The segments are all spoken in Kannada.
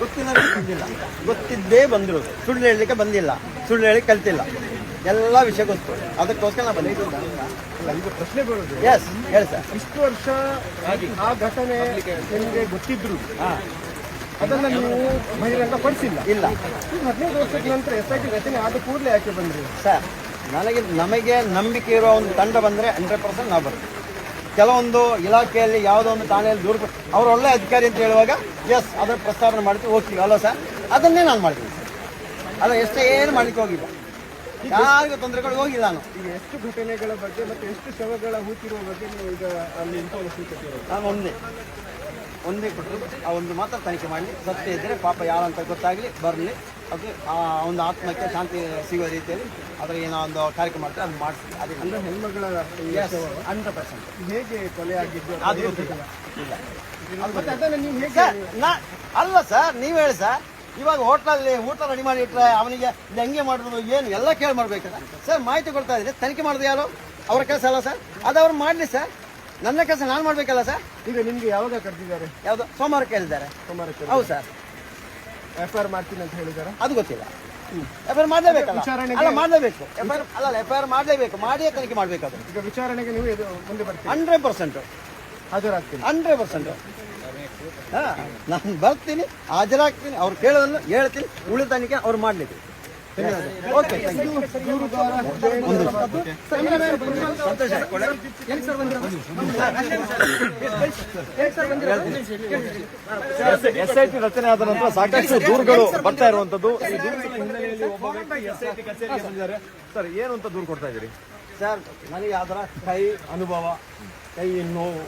ಗೊತ್ತಿಲ್ಲ ಬಂದಿಲ್ಲ. ಗೊತ್ತಿದ್ದೇ ಬಂದಿರೋದು. ಸುಳ್ಳು ಹೇಳಲಿಕ್ಕೆ ಬಂದಿಲ್ಲ. ಸುಳ್ಳು ಹೇಳಿ ಕಲ್ತಿಲ್ಲ. ಎಲ್ಲ ವಿಷಯ ಗೊತ್ತು. ಅದಕ್ಕೋಸ್ಕರ ನಾ ಬಂದಿದ್ದು. ಪ್ರಶ್ನೆ ಬರೋದು. ಎಸ್ ಹೇಳಿ ಸರ್ ಇಷ್ಟು ವರ್ಷ ಆ ಘಟನೆ ನಿಮಗೆ ಗೊತ್ತಿದ್ರು? ಅದನ್ನ ನೀವು ಬಹಿರಂಗ ಪಡಿಸಿಲ್ಲ ಇಲ್ಲ. ಹದಿನೈದು ವರ್ಷದ ನಂತರ ಎಸ್ ಐ ಟಿ ರಚನೆ ಆದ ಕೂಡಲೇ ಯಾಕೆ ಬಂದ್ರಿ? ಸರ್ ನನಗೆ ನಮಗೆ ನಂಬಿಕೆ ಇರೋ ಒಂದು ತಂಡ ಬಂದರೆ ಹಂಡ್ರೆಡ್ ಪರ್ಸೆಂಟ್ ನಾವು ಬರ್ತೀವಿ. ಕೆಲವೊಂದು ಇಲಾಖೆಯಲ್ಲಿ ಯಾವುದೋ ಒಂದು ಠಾಣೆಯಲ್ಲಿ ದೂರು ಅವ್ರು ಒಳ್ಳೆ ಅಧಿಕಾರಿ ಅಂತ ಹೇಳುವಾಗ ಎಸ್ ಅದರ ಪ್ರಸ್ತಾವನೆ ಮಾಡ್ತೀವಿ ಹೋಗ್ತೀವಿ ಅಲ್ಲ ಸರ್. ಅದನ್ನೇ ನಾನು ಮಾಡ್ತೀನಿ. ಸರ್ ಅಲ್ಲ, ಎಷ್ಟೇ ಏನು ಮಾಡ್ಲಿಕ್ಕೆ ಹೋಗಿಲ್ಲ. ಯಾರಿಗೂ ತೊಂದರೆಗಳು ಹೋಗಿಲ್ಲ ನಾನು. ಈಗ ಎಷ್ಟು ಘಟನೆಗಳ ಬಗ್ಗೆ ಮತ್ತೆ ಎಷ್ಟು ಶವಗಳ ಹೂತಿರುವ ಬಗ್ಗೆ ನೀವು ಈಗ ಅಲ್ಲಿ ಇನ್ಫಾರ್ಮೇಶನ್ ಕೊಟ್ಟಿರೋದು? ನಾನು ಒಂದೇ. ಒಂದೇ ಕೊಟ್ಟರು. ಆ ಒಂದು ಮಾತ್ರ ತನಿಖೆ ಮಾಡಲಿ. ಸತ್ಯ ಇದ್ದರೆ ಪಾಪ ಯಾರು ಅಂತ ಗೊತ್ತಾಗಲಿ ಬರಲಿ. ಅದು ಆ ಒಂದು ಆತ್ಮಕ್ಕೆ ಶಾಂತಿ ಸಿಗೋ ರೀತಿಯಲ್ಲಿ ಅದರ ಏನೋ ಒಂದು ಕಾರ್ಯಕ್ರಮ ಮಾಡ್ತಾರೆ ಅದು ಮಾಡಿಸಿ ಅದೇ ಅಂದರೆ ಹೆಣ್ಮಗಳ ಹಂಡ್ರೆಡ್ ಪರ್ಸೆಂಟ್ ಹೇಗೆ ಕೊಲೆ ಆಗಿದ್ದು? ಅದು ಗೊತ್ತಿಲ್ಲ. ಇಲ್ಲ ಅಲ್ಲ ಸರ್ ನೀವು ಹೇಳಿ ಸರ್. ಇವಾಗ ಹೋಟ್ಲಲ್ಲಿ ಊಟ ರೆಡಿ ಮಾಡಿ ಇಟ್ರೆ ಅವನಿಗೆ ಇದು ಹೆಂಗೆ ಮಾಡಿದ್ರು? ಏನು? ಎಲ್ಲ ಕೇಳಿ ಮಾಡ್ಬೇಕಲ್ಲ ಸರ್ ಮಾಹಿತಿ ಕೊಡ್ತಾ ಇದ್ರೆ ತನಿಖೆ ಮಾಡೋದು ಯಾರು? ಅವ್ರ ಕೆಲಸ ಅಲ್ಲ ಸರ್? ಅದು ಅವ್ರು ಮಾಡಲಿ ಸರ್. ನನ್ನ ಕೆಲಸ ನಾನು ಮಾಡಬೇಕಲ್ಲ ಸರ್? ಈಗ ನಿಮ್ಗೆ ಯಾವಾಗ ಕರೆದಿದ್ದಾರೆ? ಯಾವುದು? ಸೋಮವಾರ ಕೇಳಿದ್ದಾರೆ ಸೋಮವಾರ ಹೌದು ಸರ್. ಎಫ್ ಐ ಆರ್ ಮಾಡ್ತೀನಿ ಅಂತ ಹೇಳಿದ್ದಾರೆ ಅದು ಗೊತ್ತಿಲ್ಲ. ಎಫ್ ಐ ಆರ್ ಮಾಡಲೇಬೇಕಲ್ಲ ಅಲ್ಲ. ಮಾಡಲೇಬೇಕು. ಎಫ್ ಐ ಆರ್ ಅಲ್ಲ ಎಫ್ ಐ ಆರ್ ಮಾಡಲೇಬೇಕು. ಮಾಡಿಯೇ ತನಿಖೆ ಮಾಡಬೇಕಾದ್ರೆ ಅದು. ಈಗ ವಿಚಾರಣೆಗೆ ನೀವು ಇದು ಮುಂದೆ ಬರ್ತೀವಿ ಹಂಡ್ರೆಡ್ ಪರ್ಸೆಂಟು. ಹಾಜರಾಗ್ತೀನಿ. Hundred percent. ನಾನು ಬರ್ತೀನಿ ಹಾಜರಾಗ್ತೀನಿ ಅವ್ರು ಕೇಳೋದನ್ನು ಹೇಳ್ತೀನಿ ಉಳಿದ ತನಿಖೆ ಅವ್ರು ಮಾಡಲಿಕ್ಕೆ. ಓಕೆ ಥ್ಯಾಂಕ್ ಯು ಸಂತೋಷ ಎಸ್ ಐ ಟಿ ರಚನೆ ಆದ ನಂತರ ಸಾಕಷ್ಟು ದೂರುಗಳು ಬರ್ತಾ ಇರುವಂತದ್ದು. ಈ ದೂರುಗಳ ಹಿನ್ನೆಲೆಯಲ್ಲಿ ಒಬ್ಬ ವ್ಯಕ್ತಿ ಎಸ್ ಐ ಟಿ ಕಚೇರಿಗೆ ಬಂದಿದ್ದಾರೆ. ಸರ್ ಏನು ಅಂತ ದೂರು ಕೊಡ್ತಾ ಇದ್ದೀರಿ? ಸರ್ ನನಗೆ ಅದರ ಕೈ ಅನುಭವ ಕೈ ನೋವು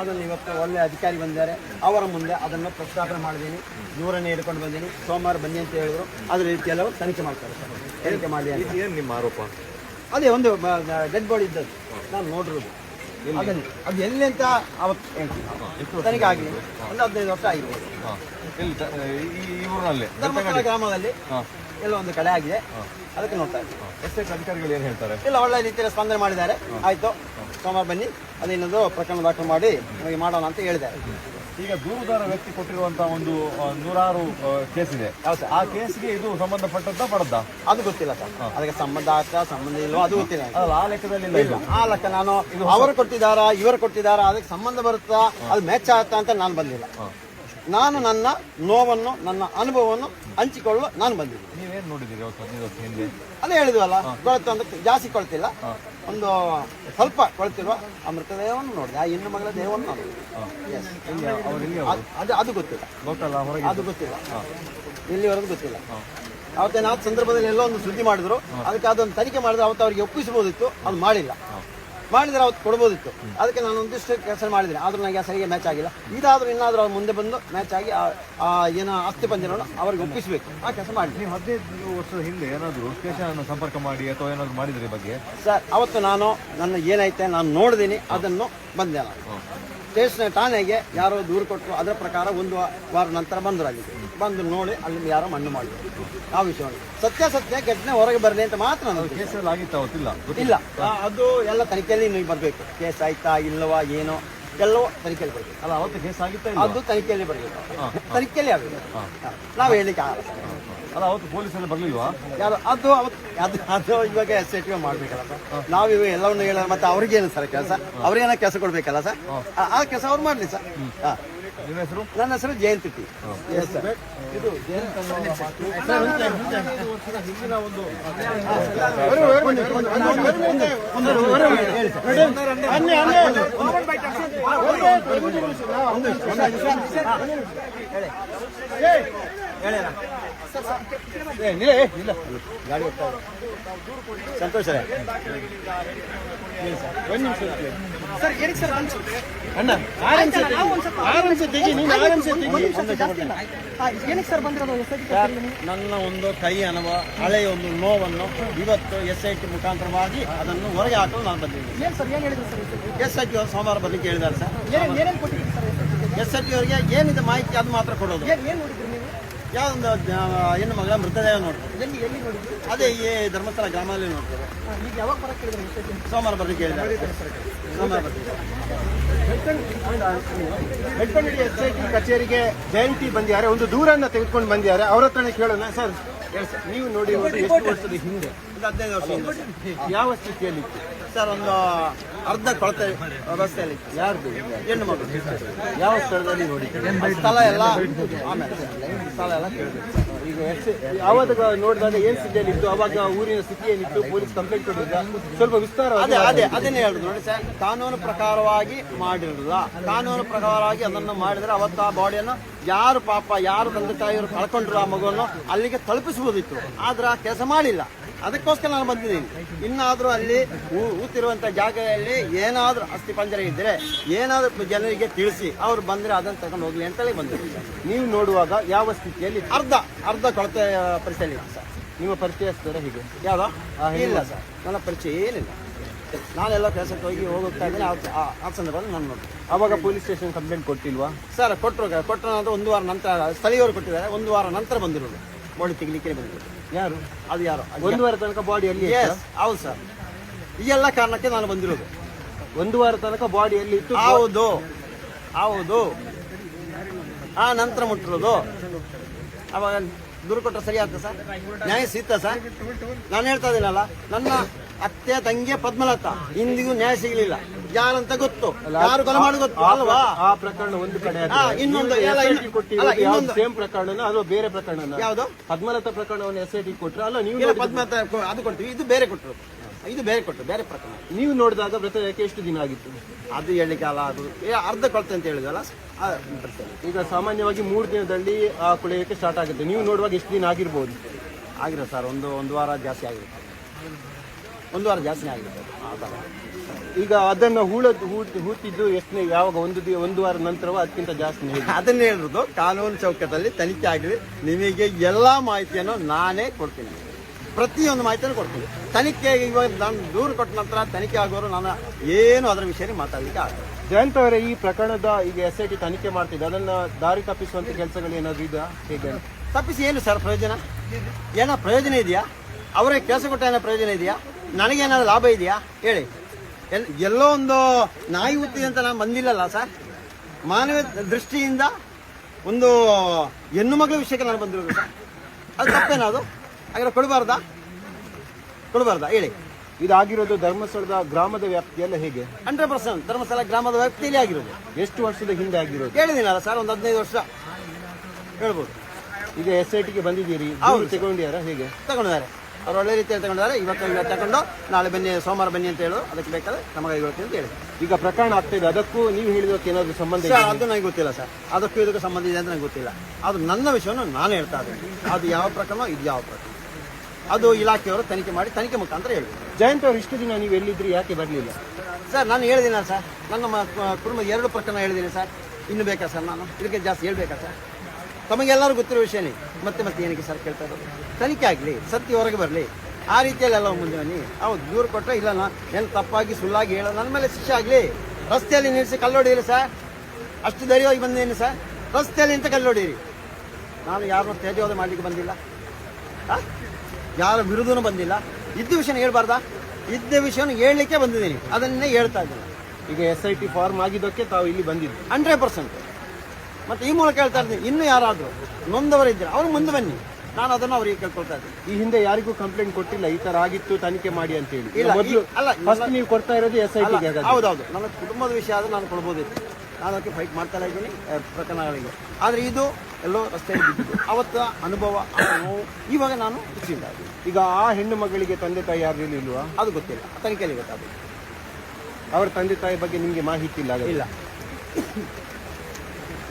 ಅದನ್ನು ಇವತ್ತು ಒಳ್ಳೆ ಅಧಿಕಾರಿ ಬಂದಿದ್ದಾರೆ. ಅವರ ಮುಂದೆ ಅದನ್ನು ಪ್ರಸ್ತಾಪನೆ ಮಾಡಿದ್ದೀನಿ. ದೂರನೇ ಹಿಡ್ಕೊಂಡು ಬಂದೀನಿ ಸೋಮವಾರ ಬನ್ನಿ ಅಂತ ಹೇಳಿದ್ರು. ಅದೇ ರೀತಿಯಲ್ಲಿ ಅವರು ತನಿಖೆ ಮಾಡ್ತಾರೆ ಸರ್. ತನಿಖೆ ಮಾಡಿ ಅಂತ. ಏನು ನಿಮ್ಮ ಆರೋಪ? ಅದೇ ಒಂದು ಡೆಡ್ ಬಾಡಿ ಇದ್ದದ್ದು. ನಾನು ನೋಡಿರೋದು. ಅದನ್ನು. ಅದು ಎಲ್ಲಿ ಅಂತ ಅವತ್ತು ಹೇಳ್ತೀನಿ. ತನಿಖೆ ಆಗಲಿ. ಒಂದು ಹದಿನೈದು ವರ್ಷ ಆಗಿರ್ಬೋದು ಇಲ್ಲಿ ಈ ಊರಿನಲ್ಲಿ ಧರ್ಮಸ್ಥಳ ಗ್ರಾಮದಲ್ಲಿ ಎಲ್ಲ ಒಂದು ಕಡೆ ಆಗಿದೆ. ಅದಕ್ಕೆ ನೋಡ್ತಾ ಇದ್ದೀನಿ. ಎಸ್ ಅಧಿಕಾರಿಗಳು ಏನು ಹೇಳ್ತಾರೆ? ಇಲ್ಲ ಒಳ್ಳೆ ರೀತಿಯಲ್ಲಿ ಸ್ಪಂದನೆ ಮಾಡಿದ್ದಾರೆ. ಆಯಿತು. ಸೋಮವಾರ ಬನ್ನಿ. ಅದೇನದು ಪ್ರಕರಣ ದಾಖಲು ಮಾಡಿ ನಮಗೆ ಮಾಡೋಣ ಅಂತ ಹೇಳಿದೆ. ಈಗ ದೂರುದಾರ ವ್ಯಕ್ತಿ ಕೊಟ್ಟಿರುವಂತಹ ಒಂದು ನೂರಾರು ಕೇಸ್ ಇದೆ ಆ ಕೇಸ್ಗೆ ಇದು ಸಂಬಂಧಪಟ್ಟದ್ದ ಪಡದ್ದ ಅದು ಗೊತ್ತಿಲ್ಲ ಸರ್. ಅದಕ್ಕೆ ಸಂಬಂಧ ಆಗ್ತಾ ಸಂಬಂಧ ಇಲ್ವೋ ಅದು ಗೊತ್ತಿಲ್ಲ. ಆ ಲೆಕ್ಕದಲ್ಲಿ ಇಲ್ಲ ಆ ಲೆಕ್ಕ ನಾನು ಅವರು ಕೊಟ್ಟಿದ್ದಾರಾ ಇವರು ಕೊಟ್ಟಿದ್ದಾರಾ ಅದಕ್ಕೆ ಸಂಬಂಧ ಬರುತ್ತಾ ಅದು ಮ್ಯಾಚ್ ಆಗುತ್ತಾ ಅಂತ ನಾನು ಬಂದಿಲ್ಲ. ನಾನು ನನ್ನ ನೋವನ್ನು ನನ್ನ ಅನುಭವವನ್ನು ಹಂಚಿಕೊಳ್ಳಲು ನಾನು ಬಂದಿದ್ದೀನಿ. ನೀವೇನು ನೋಡಿದ್ದೀರಿ ಅದೇ ಹೇಳಿದ್ವಲ್ಲ ಕೊಳತು ಅಂತ ಜಾಸ್ತಿ ಕೊಳ್ತಿಲ್ಲ ಒಂದು ಸ್ವಲ್ಪ ಕೊಳ್ತಿರುವ ಆ ಮೃತದೇಹವನ್ನು ನೋಡಿದೆ. ಆ ಹೆಣ್ಣು ಮಗಳ ದೇಹವನ್ನು ನೋಡಿದೆ. ಅದು- ಅದು ಗೊತ್ತಿಲ್ಲ. ಗೊತ್ತಲ್ಲ ಹೊರಗೆ ಅದು ಗೊತ್ತಿಲ್ಲ. ಇಲ್ಲಿವರೆಗೂ ಗೊತ್ತಿಲ್ಲ. ಅವತ್ತೇನಾದ ಸಂದರ್ಭದಲ್ಲಿ ಎಲ್ಲೋ ಒಂದು ಸುದ್ದಿ ಮಾಡಿದ್ರು. ಅದಕ್ಕೆ ಅದೊಂದು ತನಿಖೆ ಮಾಡಿದ್ರೆ. ಅವತ್ತು ಅವರಿಗೆ ಒಪ್ಪಿಸಬಹುದಿತ್ತು. ಅದು ಮಾಡಿಲ್ಲ. ಮಾಡಿದ್ರೆ ಅವತ್ತು ಕೊಡ್ಬೋದಿತ್ತು. ಅದಕ್ಕೆ ನಾನು ಒಂದಿಷ್ಟು ಕೆಲಸ ಮಾಡಿದ್ದೀನಿ. ಆದರೂ ನನಗೆ ಸರಿಗೆ ಮ್ಯಾಚ್ ಆಗಿಲ್ಲ. ಇದಾದರೂ ಇನ್ನಾದರೂ ಅವ್ರು ಮುಂದೆ ಬಂದು ಮ್ಯಾಚ್ ಆಗಿ ಆ- ಏನೋ ಆಸ್ತಿ ಪಂದ್ಯವನ್ನು ಅವ್ರಿಗೆ ಒಪ್ಪಿಸಬೇಕು. ಆ ಕೆಲಸ ಮಾಡಿ ನೀವು ಹದಿನೈದು ವರ್ಷದ ಹಿಂದೆ ಏನಾದರೂ ಸ್ಟೇಷನ್ ಅನ್ನು ಸಂಪರ್ಕ ಮಾಡಿ ಅಥವಾ ಏನಾದರೂ ಮಾಡಿದ್ರೆ ಈ ಬಗ್ಗೆ? ಸರ್ ಅವತ್ತು ನಾನು ನನ್ನ ಏನೈತೆ ನಾನು ನೋಡಿದ್ದೀನಿ ಅದನ್ನು ಬಂದೆ ನಾನು. ಸ್ಟೇಷನ್ ಠಾಣೆಗೆ ಯಾರೋ ದೂರು ಕೊಟ್ಟರು. ಅದರ ಪ್ರಕಾರ ಒಂದು ವಾರ ನಂತರ ಬಂದರು ಅಲ್ಲಿಗೆ. ಬಂದು ನೋಡಿ ಅಲ್ಲಿ ಯಾರೋ ಮಣ್ಣು ಮಾಡಿ ಆ ಸತ್ಯ ಸತ್ಯ ಘಟನೆ ಹೊರಗೆ ಬರಲಿ ಅಂತ ಮಾತ್ರ ನನಗೆ. ಕೇಸಲ್ಲಿ ಆಗಿತ್ತು ಅವತ್ತಿಲ್ಲ ಇಲ್ಲ. ಆ, ಅದು ಎಲ್ಲ ತನಿಖೆಯಲ್ಲಿ ನೀವು ಬರಬೇಕು. ಕೇಸ್ ಆಯ್ತಾ ಇಲ್ಲವಾ ಏನೋ ಎಲ್ಲವೋ ತನಿಖೆಯಲ್ಲಿ ಬರಬೇಕು. ಅಲ್ಲ ಅವತ್ತು ಕೇಸ್ ಆಗಿತ್ತಾ ಇಲ್ಲ ಅದು ತನಿಖೆಯಲ್ಲಿ ಬರಬೇಕು. ತನಿಖೆಯಲ್ಲಿ ಆಗಬೇಕು. ನಾವು ಹೇಳಲಿಕ್ಕೆ ಆಗಲ್ಲ. ಅಲ್ಲ ಅವತ್ತು ಪೊಲೀಸಲ್ಲಿ ಬರ್ಲಿಲ್ವಾ? ಯಾರು ಅದು ಅವತ್ತು ಅದು ಅದು ಇವಾಗ ಎಸ್ ಐ ಟಿ ಮಾಡಬೇಕಲ್ಲ ಸರ್. ನಾವು ಇವಾಗ ಎಲ್ಲವನ್ನು ಹೇಳ ಮತ್ತೆ ಅವ್ರಿಗೇನು ಸರ್ ಕೆಲಸ? ಅವ್ರಿಗೇನೋ ಕೆಲಸ ಕೊಡ್ಬೇಕಲ್ಲ ಸರ್? ಆ- ಆ ಕೆಲಸ ಅವ್ರು ಮಾಡಲಿ ಸರ್. ಹಾಂ. ನಿಮ್ಮ ಹೆಸರು? ನನ್ನ ಹೆಸರು ಜಯಂತಿ ಟಿ. ಎಸ್ ಸರ್ ಇದು ಹದಿನೈದು ವರ್ಷದ ಹಿಂದಿನ ಒಂದು ನಿಮಿಷ ಸರ್. ಸರ್ ರೇ ಅಣ್ಣ ಆರಾಮ್ಸೆ ಆರಾಮ್ಸೆ ತೆಗಿ ನೀನು ಆರಾಮ್ಸೆ ತೆಗಿ. ಏನಕ್ಕೆ ಸರ್ ಬಂದಿರೋದು? ಎಸ್ ಐ ಟಿ ಸರ್, ನನ್ನ ಒಂದು ಕೈ ಅನುಭವ ಹಳೆಯ ಒಂದು ನೋವನ್ನು ಇವತ್ತು ಎಸ್ ಐ ಟಿ ಮುಖಾಂತರವಾಗಿ ಅದನ್ನು ಹೊರಗೆ ಹಾಕಲು ನಾನು ಬಂದಿದ್ದೀನಿ. ಏನ್ ಸರ್ ಏನ್ ಹೇಳಿದ್ರು ಸರ್ ಎಸ್ ಐ ಟಿ ಅವರು? ಸೋಮವಾರ ಬರ್ಲಿಕ್ಕೆ ಹೇಳಿದ್ದಾರೆ ಸರ್. ಏನೇನ್ ಏನೇನ್ ಕೊಟ್ಟಿದ್ದೀರಿ ಸರ್ ಎಸ್ ಐ ಟಿ ಅವರಿಗೆ ಏನಿದೆ ಮಾಹಿತಿ ಅದು ಮಾತ್ರ ಕೊಡೋದು. ಏನ್ ಏನ್ ನೋಡಿದ್ರಿ ಯಾವ್ದೊಂದು ಹೆಣ್ಣು ಮಗಳ ಮೃತದೇಹ ನೋಡ್ತಾರೆ ಎಲ್ಲಿ ಎಲ್ಲಿ ನೋಡಿದ್ರಿ? ಅದೇ ಈ ಧರ್ಮಸ್ಥಳ ಗ್ರಾಮದಲ್ಲಿ ನೋಡ್ತಾರೆ ಈಗ ಯಾವಾಗ ಬರಕ್ಕೆ ಸೋಮವಾರ ಬರ್ಲಿಕ್ಕೆ ಕೇಳಿದ ಸೋಮವಾರ ಬರ್ತೀವಿ ಬೆಳ್ತಂಗಡಿ ಎಸ್ ಐ ಟಿ ಕಚೇರಿಗೆ ಜಯಂತಿ ಬಂದಿದ್ದಾರೆ. ಒಂದು ದೂರನ್ನ ತೆಗೆದುಕೊಂಡು ಬಂದಿದ್ದಾರೆ. ಅವ್ರ ಹತ್ರ ಕೇಳೋಣ. ಸರ್ ಹೇಳಿ ಸರ್. ನೀವು ನೋಡಿ ಎಷ್ಟು ವರ್ಷದ ಹಿಂದೆ. ಒಂದು ಹದಿನೈದು ವರ್ಷ ಯಾವ ಸ್ಥಿತಿಯಲ್ಲಿ ಸರ್ ಒಂದು ಅರ್ಧ ಕೊಳತೆ ರಸ್ತೆಯಲ್ಲಿ ಯಾರ್ದು? ಹೆಣ್ಣು ಮಗಳು. ಯಾವ ಸ್ಥಳದಲ್ಲಿ ನೋಡಿ? ಸ್ಥಳ ಎಲ್ಲ ಆಮೇಲೆ ಸ್ಥಳ ಎಲ್ಲ ಈಗ ಎಷ್ಟು ನೋಡಿದಾಗ ಏನ್ ಸ್ಥಿತಿಯಲ್ಲಿ ಇತ್ತು ಅವಾಗ ಊರಿನ ಸ್ಥಿತಿ ಏನಿತ್ತು? ಪೊಲೀಸ್ ಕಂಪ್ಲೇಂಟ್ ಕೊಟ್ಟಿದ್ದ ಸ್ವಲ್ಪ ವಿಸ್ತಾರ ಅದೇ ಅದೇ ಅದನ್ನೇ ಹೇಳುದು ನೋಡಿ ಸರ್ ಕಾನೂನು ಪ್ರಕಾರವಾಗಿ ಮಾಡಿರೋದಿಲ್ಲ ಕಾನೂನು ಪ್ರಕಾರವಾಗಿ ಅದನ್ನು ಮಾಡಿದ್ರೆ ಅವತ್ತು ಆ ಬಾಡಿಯನ್ನು ಯಾರು ಪಾಪ ಯಾರು ತಂದೆ ತಾಯಿಯವರು ಕಳ್ಕೊಂಡ್ರು ಆ ಮಗುವನ್ನು ಅಲ್ಲಿಗೆ ತಲುಪಿಸಬಹುದಿತ್ತು ಆದ್ರೆ ಆ ಕೆಲಸ ಮಾಡಿಲ್ಲ. ಅದಕ್ಕೋಸ್ಕರ ನಾನು ಬಂದಿದ್ದೀನಿ. ಇನ್ನಾದರೂ ಅಲ್ಲಿ ಊತಿರುವಂಥ ಜಾಗದಲ್ಲಿ ಏನಾದರೂ ಅಸ್ಥಿ ಪಂಜರ ಇದ್ದರೆ ಏನಾದರೂ ಜನರಿಗೆ ತಿಳಿಸಿ ಅವ್ರು ಬಂದರೆ ಅದನ್ನು ತಗೊಂಡು ಹೋಗಲಿ ಅಂತೇಳಿ ಬಂದಿದ್ದೀನಿ. ನೀವು ನೋಡುವಾಗ ಯಾವ ಸ್ಥಿತಿಯಲ್ಲಿ ಅರ್ಧ ಅರ್ಧ ಕೊಳತೆ ಪರಿಸ್ಥಿತಿ ಸರ್. ನಿಮ್ಮ ಪರಿಚಯಸ್ಥರ ಹೀಗೆ. ಯಾವ ಇಲ್ಲ ಸರ್. ನನ್ನ ಪರಿಚಯ ಏನಿಲ್ಲ. ನಾನೆಲ್ಲ ಕೆಲಸಕ್ಕೆ ಹೋಗಿ ಹೋಗ್ತಾ ಇದ್ದೀನಿ ಆ- ಸಂದರ್ಭದಲ್ಲಿ ನಾನು ನೋಡಿ ಅವಾಗ ಪೊಲೀಸ್ ಸ್ಟೇಷನ್ ಕಂಪ್ಲೇಂಟ್ ಕೊಟ್ಟಿಲ್ವಾ? ಸರ್ ಕೊಟ್ಟರು ಕೊಟ್ಟರು ಅಂದರೆ ಒಂದು ವಾರ ನಂತರ ಸ್ಥಳೀಯವರು ಕೊಟ್ಟಿದ್ದಾರೆ. ಒಂದು ವಾರ ನಂತರ ಬಂದಿರೋದು. ಬಾಡಿ ತೆಗಿಲಿಕ್ಕೆ ಬಂದಿದೆ. ಯಾರು? ಅದು ಯಾರು? ಒಂದು ವಾರ ತನಕ ಬಾಡಿ ಅಲ್ಲಿ ಹೌದು ಸರ್ ಈ ಎಲ್ಲ ಕಾರಣಕ್ಕೆ ನಾನು ಬಂದಿರೋದು. ಒಂದು ವಾರ ತನಕ ಬಾಡಿಯಲ್ಲಿ ಇತ್ತು? ಹೌದು. ಹೌದು. ಆ ನಂತರ ಮುಟ್ಟಿರೋದು. ಅವಾಗ ದೂರು ಕೊಟ್ಟರೆ ಸರಿ ಆಗ್ತದೆ ಸರ್? ನ್ಯಾಯ ಸಿಗ್ತಾ ಸರ್? ನಾನು ಹೇಳ್ತಾ ಇದ್ದೀನಲ್ಲ ನನ್ನ ಅತ್ತೆ ತಂಗಿ ಪದ್ಮಲತಾ. ಇಂದಿಗೂ ನ್ಯಾಯ ಸಿಗಲಿಲ್ಲ. ಯಾರಂತ ಗೊತ್ತು? ಯಾರು ಕೊಲೆ ಮಾಡಿ ಗೊತ್ತು? ಅಲ್ವಾ? ಆ ಪ್ರಕರಣ ಒಂದು ಕಡೆ ಇನ್ನೊಂದು ಇನ್ನೊಂದು- ಸೇಮ್ ಪ್ರಕರಣ ಅಥವಾ ಬೇರೆ ಪ್ರಕರಣ ಯಾವುದು? ಪದ್ಮಲತಾ ಪ್ರಕರಣವನ್ನು ಎಸ್ ಐ ಟಿ ಕೊಟ್ಟರು ಅಲ್ಲ ನೀವು ಪದ್ಮಲತ ಅದು ಕೊಡ್ತೀವಿ ಇದು ಬೇರೆ ಕೊಟ್ಟರು ಇದು ಬೇರೆ ಕೊಟ್ಟರು ಬೇರೆ ಪ್ರಕರಣ. ನೀವು ನೋಡಿದಾಗ ಮೃತದೇಹಕ್ಕೆ ಎಷ್ಟು ದಿನ ಆಗಿತ್ತು? ಅದು ಹೇಳಲಿಕ್ಕೆ ಅಲ್ಲ ಅದು ಏ, ಅರ್ಧ ಕೊಳ್ತೆ ಅಂತ ಹೇಳಿದಲ್ಲ ಈಗ ಸಾಮಾನ್ಯವಾಗಿ ಮೂರು ದಿನದಲ್ಲಿ ಆ ಕುಳಿಯಕ್ಕೆ ಸ್ಟಾರ್ಟ್ ಆಗುತ್ತೆ. ನೀವು ನೋಡುವಾಗ ಎಷ್ಟು ದಿನ ಆಗಿರ್ಬೋದು? ಆಗಿರೋ ಸರ್ ಒಂದು ಒಂದು ವಾರ ಜಾಸ್ತಿ ಆಗಿರುತ್ತೆ. ಒಂದು ವಾರ ಜಾಸ್ತಿ ಆಗುತ್ತೆ ಆ ಥರ ಈಗ ಅದನ್ನು ಹೂಳ ಹೂಟ್- ಹೂತಿದ್ದು ಎಷ್ಟನೇ ಯಾವಾಗ ಒಂದು ದಿ- ಒಂದು ವಾರ ನಂತರವೋ ಅದಕ್ಕಿಂತ ಜಾಸ್ತಿ ಹೇಗೆ ಅದನ್ನ ಹೇಳಿದ್ರು ಕಾನೂನು ಚೌಕದಲ್ಲಿ ತನಿಖೆ ಆಗಲಿ ನಿಮಗೆ ಎಲ್ಲ ಮಾಹಿತಿಯನ್ನು ನಾನೇ ಕೊಡ್ತೀನಿ. ಪ್ರತಿಯೊಂದು ಮಾಹಿತಿಯನ್ನು ಕೊಡ್ತೀನಿ. ತನಿಖೆ ಇವಾಗ ನಾನು ದೂರು ಕೊಟ್ಟ ನಂತರ ತನಿಖೆ ಆಗೋರು ನಾನು ಏನು ಅದರ ವಿಷಯ ಮಾತಾಡಲಿಕ್ಕೆ ಆಗಲ್ಲ. ಜಯಂತ್ ಅವರೇ ಈ ಪ್ರಕರಣದ ಈಗ ಎಸ್ ಐ ಟಿ ತನಿಖೆ ಮಾಡ್ತಿದ್ದೆ ಅದನ್ನ ದಾರಿ ತಪ್ಪಿಸುವಂತ ಕೆಲಸಗಳು ಏನಾದ್ರು ಇದಾ ಹೇಗೆ ತಪ್ಪಿಸಿ ಏನು ಸರ್ ಪ್ರಯೋಜನ? ಏನೋ ಪ್ರಯೋಜನ ಇದೆಯಾ? ಅವರೇ ಕೆಲಸ ಕೊಟ್ಟ ಏನೋ ಪ್ರಯೋಜನ ಇದೆಯಾ? ನನಗೇನಾದ್ರು ಲಾಭ ಇದೆಯಾ? ಹೇಳಿ. ಎಲ್ ಎಲ್ಲೋ ಒಂದು ನಾಯಿ ಹುತ್ತಿ ಅಂತ ನಾನು ಬಂದಿಲ್ಲಲ್ಲ ಸರ್? ಮಾನವ ದೃಷ್ಟಿಯಿಂದ ಒಂದು ಹೆಣ್ಣು ಮಗಳ ವಿಷಯಕ್ಕೆ ನಾನು ಬಂದಿರೋದು ಸರ್. ಅದು ತಪ್ಪೇನಾ ಅದು? ಹಾಗಾದ್ರೆ ಕೊಡಬಾರ್ದಾ? ಕೊಡಬಾರ್ದಾ? ಹೇಳಿ. ಇದಾಗಿರೋದು ಧರ್ಮಸ್ಥಳದ ಗ್ರಾಮದ ವ್ಯಾಪ್ತಿಯಲ್ಲ ಹೇಗೆ? ಹಂಡ್ರೆಡ್ ಪರ್ಸೆಂಟ್ ಧರ್ಮಸ್ಥಳ ಗ್ರಾಮದ ವ್ಯಾಪ್ತಿಯಲ್ಲಿ ಆಗಿರೋದು. ಎಷ್ಟು ವರ್ಷದ ಹಿಂದೆ ಆಗಿರೋದು? ಹೇಳಿದಿನಲ್ಲ ಸರ್ ಒಂದು ಹದಿನೈದು ವರ್ಷ. ಹೇಳ್ಬೋದು. ಈಗ ಎಸ್ ಐ ಟಿಗೆ ಬಂದಿದ್ದೀರಿ. ಅವರು ದೂರು ತಗೊಂಡಿಯಾರ ಹೇಗೆ? ತಗೊಂಡಿದ್ದಾರೆ. ಅವ್ರು ಒಳ್ಳೆ ರೀತಿಯಲ್ಲಿ ತಗೊಂಡಿದ್ದಾರೆ ಇವತ್ತು ಇವತ್ತು ತಗೊಂಡು ನಾಳೆ ಬನ್ನಿ ಸೋಮವಾರ ಬನ್ನಿ ಅಂತ ಹೇಳು. ಅದಕ್ಕೆ ಬೇಕಾದ್ರೆ ನಮಗೆ ಹೇಳ್ತೀನಿ ಅಂತ ಹೇಳಿ ಈಗ ಪ್ರಕರಣ ಆಗ್ತಾ ಇದೆ. ಅದಕ್ಕೂ ನೀವು ಹೇಳಿದಕ್ಕೆ ಏನಾದರೂ ಸಂಬಂಧ ಸರ್ ಅದು ನನಗೆ ಗೊತ್ತಿಲ್ಲ ಸರ್. ಅದಕ್ಕೂ ಇದಕ್ಕೂ ಸಂಬಂಧ ಇದೆ ಅಂತ ನನಗೆ ಗೊತ್ತಿಲ್ಲ. ಅದು ನನ್ನ ವಿಷಯವನ್ನು ನಾನು ಹೇಳ್ತಾ ಇದ್ದೀನಿ. ಅದು ಯಾವ ಪ್ರಕರಣ ಇದು ಯಾವ ಪ್ರಕರಣ? ಅದು ಇಲಾಖೆಯವರು ತನಿಖೆ ಮಾಡಿ ತನಿಖೆ ಮುಖಾಂತರ ಹೇಳಿ ಜಯಂತ್ ಅವರು ಇಷ್ಟು ದಿನ ನೀವು ಎಲ್ಲಿದ್ರಿ ಯಾಕೆ ಬರಲಿಲ್ಲ? ಸರ್ ನಾನು ಹೇಳಿದ್ದೀನಿ ಸರ್. ನನ್ನ ಕುಟುಂಬ ಕುಟುಂಬದ ಎರಡು ಪ್ರಕರಣ ಹೇಳಿದ್ದೀನಿ ಸರ್. ಇನ್ನು ಬೇಕಾ ಸರ್ ನಾನು? ಇದಕ್ಕೆ ಜಾಸ್ತಿ ಹೇಳಬೇಕಾ ಸರ್? ತಮಗೆಲ್ಲರೂ ಗೊತ್ತಿರೋ ವಿಷಯನೇ ಮತ್ತೆ ಮತ್ತೆ ಏನಕ್ಕೆ ಸರ್ ಕೇಳ್ತಾ ಇರೋದು? ತನಿಖೆ ಆಗಲಿ ಸತ್ಯ ಹೊರಗೆ ಬರಲಿ ಆ ರೀತಿಯಲ್ಲಿ ಎಲ್ಲ ಮುಂದೆ ಬನ್ನಿ. ಹೌದು ದೂರು ಕೊಟ್ಟರೆ ಇಲ್ಲ ನಾ ಏನು ತಪ್ಪಾಗಿ ಸುಳ್ಳಾಗಿ ಹೇಳೋ ನನ್ನ ಮೇಲೆ ಶಿಕ್ಷೆ ಆಗಲಿ. ರಸ್ತೆಯಲ್ಲಿ ನಿಲ್ಲಿಸಿ ಕಲ್ಲೊಡೀರಿ ಸರ್ ಅಷ್ಟು ಧೈರ್ಯವಾಗಿ ಬಂದೇನು ಸರ್ ರಸ್ತೆಯಲ್ಲಿ ನಿಂತ ಕಲ್ಲೊಡೀರಿ ನಾನು ಯಾರನ್ನೂ ತ್ಯಾಜ್ಯವಾದ ಮಾಡಲಿಕ್ಕೆ ಬಂದಿಲ್ಲ? ಯಾರ ವಿರುದ್ಧನೂ ಬಂದಿಲ್ಲ. ಇದ್ದ ವಿಷಯನ ಹೇಳ್ಬಾರ್ದಾ? ಇದ್ದ ವಿಷಯನ ಹೇಳಲಿಕ್ಕೆ ಬಂದಿದ್ದೀನಿ. ಅದನ್ನೇ ಹೇಳ್ತಾ ಇದ್ದೀನಿ. ಈಗ ಎಸ್ ಐ ಟಿ ಫಾರ್ಮ್ ಆಗಿದ್ದಕ್ಕೆ ತಾವು ಇಲ್ಲಿ ಬಂದಿದ್ದು ಹಂಡ್ರೆಡ್ ಪರ್ಸೆಂಟ್ ಮತ್ತೆ ಈ ಮೂಲಕ ಹೇಳ್ತಾ ಇದ್ದೀನಿ ಇನ್ನು ಯಾರಾದರೂ ನೊಂದವರಿದ್ದರೆ ಅವ್ರು ಮುಂದೆ ಬನ್ನಿ. ನಾನು ಅದನ್ನು ಅವರಿಗೆ ಕೇಳ್ಕೊಳ್ತಾ ಇದ್ದೀನಿ. ಈ ಹಿಂದೆ ಯಾರಿಗೂ ಕಂಪ್ಲೇಂಟ್ ಕೊಟ್ಟಿಲ್ಲ ಈ ತರ ಆಗಿತ್ತು ತನಿಖೆ ಮಾಡಿ ಅಂತ ಹೇಳಿ. ಇಲ್ಲ, ಮೊದಲು ಅಲ್ಲ, ಫಸ್ಟ್ ನೀವು ಕೊಡ್ತಾ ಇರೋದು ಎಸ್ ಐ ಹೌದೌದು. ನನ್ನ ಕುಟುಂಬದ ವಿಷಯ ಆದ್ರೆ ನಾನು ಕೊಡ್ಬೋದಿತ್ತು. ನಾನು ಅದಕ್ಕೆ ಫೈಟ್ ಮಾಡ್ತಾ ಇದ್ದೀನಿ ಪ್ರಕರಣಗಳಿಗೆ. ಆದರೆ ಇದು ಎಲ್ಲೋ ರಸ್ತೆಯಲ್ಲಿ ಬಿದ್ದಿದ್ದು ಅವತ್ತ ಅನುಭವ ನೋವು ಇವಾಗ ನಾನು ಖುಷಿಯಿಂದ ಈಗ ಆ ಹೆಣ್ಣು ಮಗಳಿಗೆ ತಂದೆ ತಾಯಿ ಯಾರು ಇಲ್ವಾ? ಅದು ಗೊತ್ತಿಲ್ಲ. ತನಿಖೆಯಲ್ಲಿ ಗೊತ್ತಾಗುತ್ತೆ ಅವ್ರ ತಂದೆ ತಾಯಿ ಬಗ್ಗೆ ನಿಮಗೆ ಮಾಹಿತಿ ಇಲ್ಲ? ಇಲ್ಲ.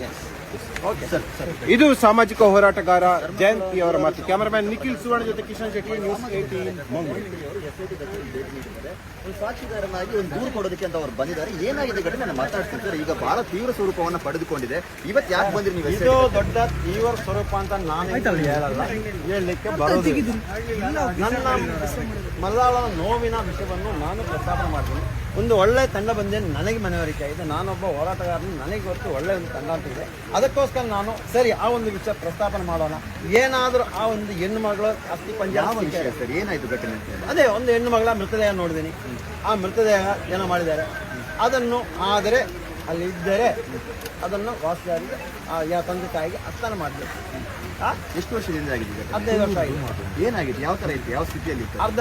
ಎಸ್ ಓಕೆ ಸರ್ ಸರ್ ಇದು ಸಾಮಾಜಿಕ ಹೋರಾಟಗಾರ ಜಯಂತಿ ಅವರ ಮಾತು. ಕ್ಯಾಮರಾಮ್ಯಾನ್ ನಿಖಿಲ್ ಸುವರ್ಣ ಜೊತೆ ಕಿಶನ್ ಶೆಟ್ಟಿ ನ್ಯೂಸ್ ಸಾಕ್ಷಿದಾರನಾಗಿ ಒಂದು ದೂರು ಕೊಡೋದಕ್ಕೆ ಅಂತ ಅವ್ರು ಬಂದಿದ್ದಾರೆ. ಏನಾಗಿದೆ ಘಟನೆ? ನಾನು ಮಾತಾಡ್ತೀನಿ ಸರ್. ಈಗ ಬಹಳ ತೀವ್ರ ಸ್ವರೂಪವನ್ನ ಪಡೆದುಕೊಂಡಿದೆ. ಇವತ್ತು ಯಾಕೆ ಬಂದ್ರಿ ನೀವು ಇದು ದೊಡ್ಡ ತೀವ್ರ ಸ್ವರೂಪ ಅಂತ ನಾನು ಹೇಳಲ್ಲ. ಹೇಳಲಿಕ್ಕೆ ಬರೋದಿಲ್ಲ. ನನ್ನ ಮಲ್ಲಾಳ ನೋವಿನ ವಿಷಯವನ್ನು ನಾನು ಪ್ರಸ್ತಾಪ ಮಾಡ್ತೀನಿ. ಒಂದು ಒಳ್ಳೆ ತಂಡ ಬಂದೇನು ನನಗೆ ಮನವರಿಕೆ ಆಗಿದೆ. ನಾನೊಬ್ಬ ಹೋರಾಟಗಾರನು ನನಗೆ ಗೊತ್ತು ಒಳ್ಳೆ ಒಂದು ತಂಡ ಅಂತ ಇದೆ. ಅದಕ್ಕೋಸ್ಕರ ನಾನು ಸರಿ ಆ ಒಂದು ವಿಷಯ ಪ್ರಸ್ತಾಪನೆ ಮಾಡೋಣ. ಏನಾದರೂ ಆ ಒಂದು ಹೆಣ್ಣು ಮಗಳ ಅಸ್ಥಿ ಪಂಜ ಯಾವ ಸರ್? ಏನಾಯ್ತು ಘಟನೆ ಅಂತ ಅದೇ ಒಂದು ಹೆಣ್ಣು ಮಗಳ ಮೃತದೇಹ ನೋಡಿದ್ದೀನಿ. ಆ ಮೃತದೇಹ ಏನೋ ಮಾಡಿದ್ದಾರೆ. ಅದನ್ನು ಆದರೆ ಅಲ್ಲಿ ಇದ್ದರೆ ಅದನ್ನು ವಾಸಿಯಾಗಿ ಆ ಯಾ ತಂದೆ ತಾಯಿಗೆ ಅರ್ಥನ ಮಾಡಬೇಕು. ಎಷ್ಟು ವರ್ಷದಿಂದ ಆಗಿದೆ ಹದಿನೈದು ವರ್ಷ ಆಗಿದೆ. ಏನಾಗಿದೆ? ಯಾವ ತರ ಇತ್ತು? ಯಾವ ಸ್ಥಿತಿಯಲ್ಲಿ ಇತ್ತು ಅರ್ಧ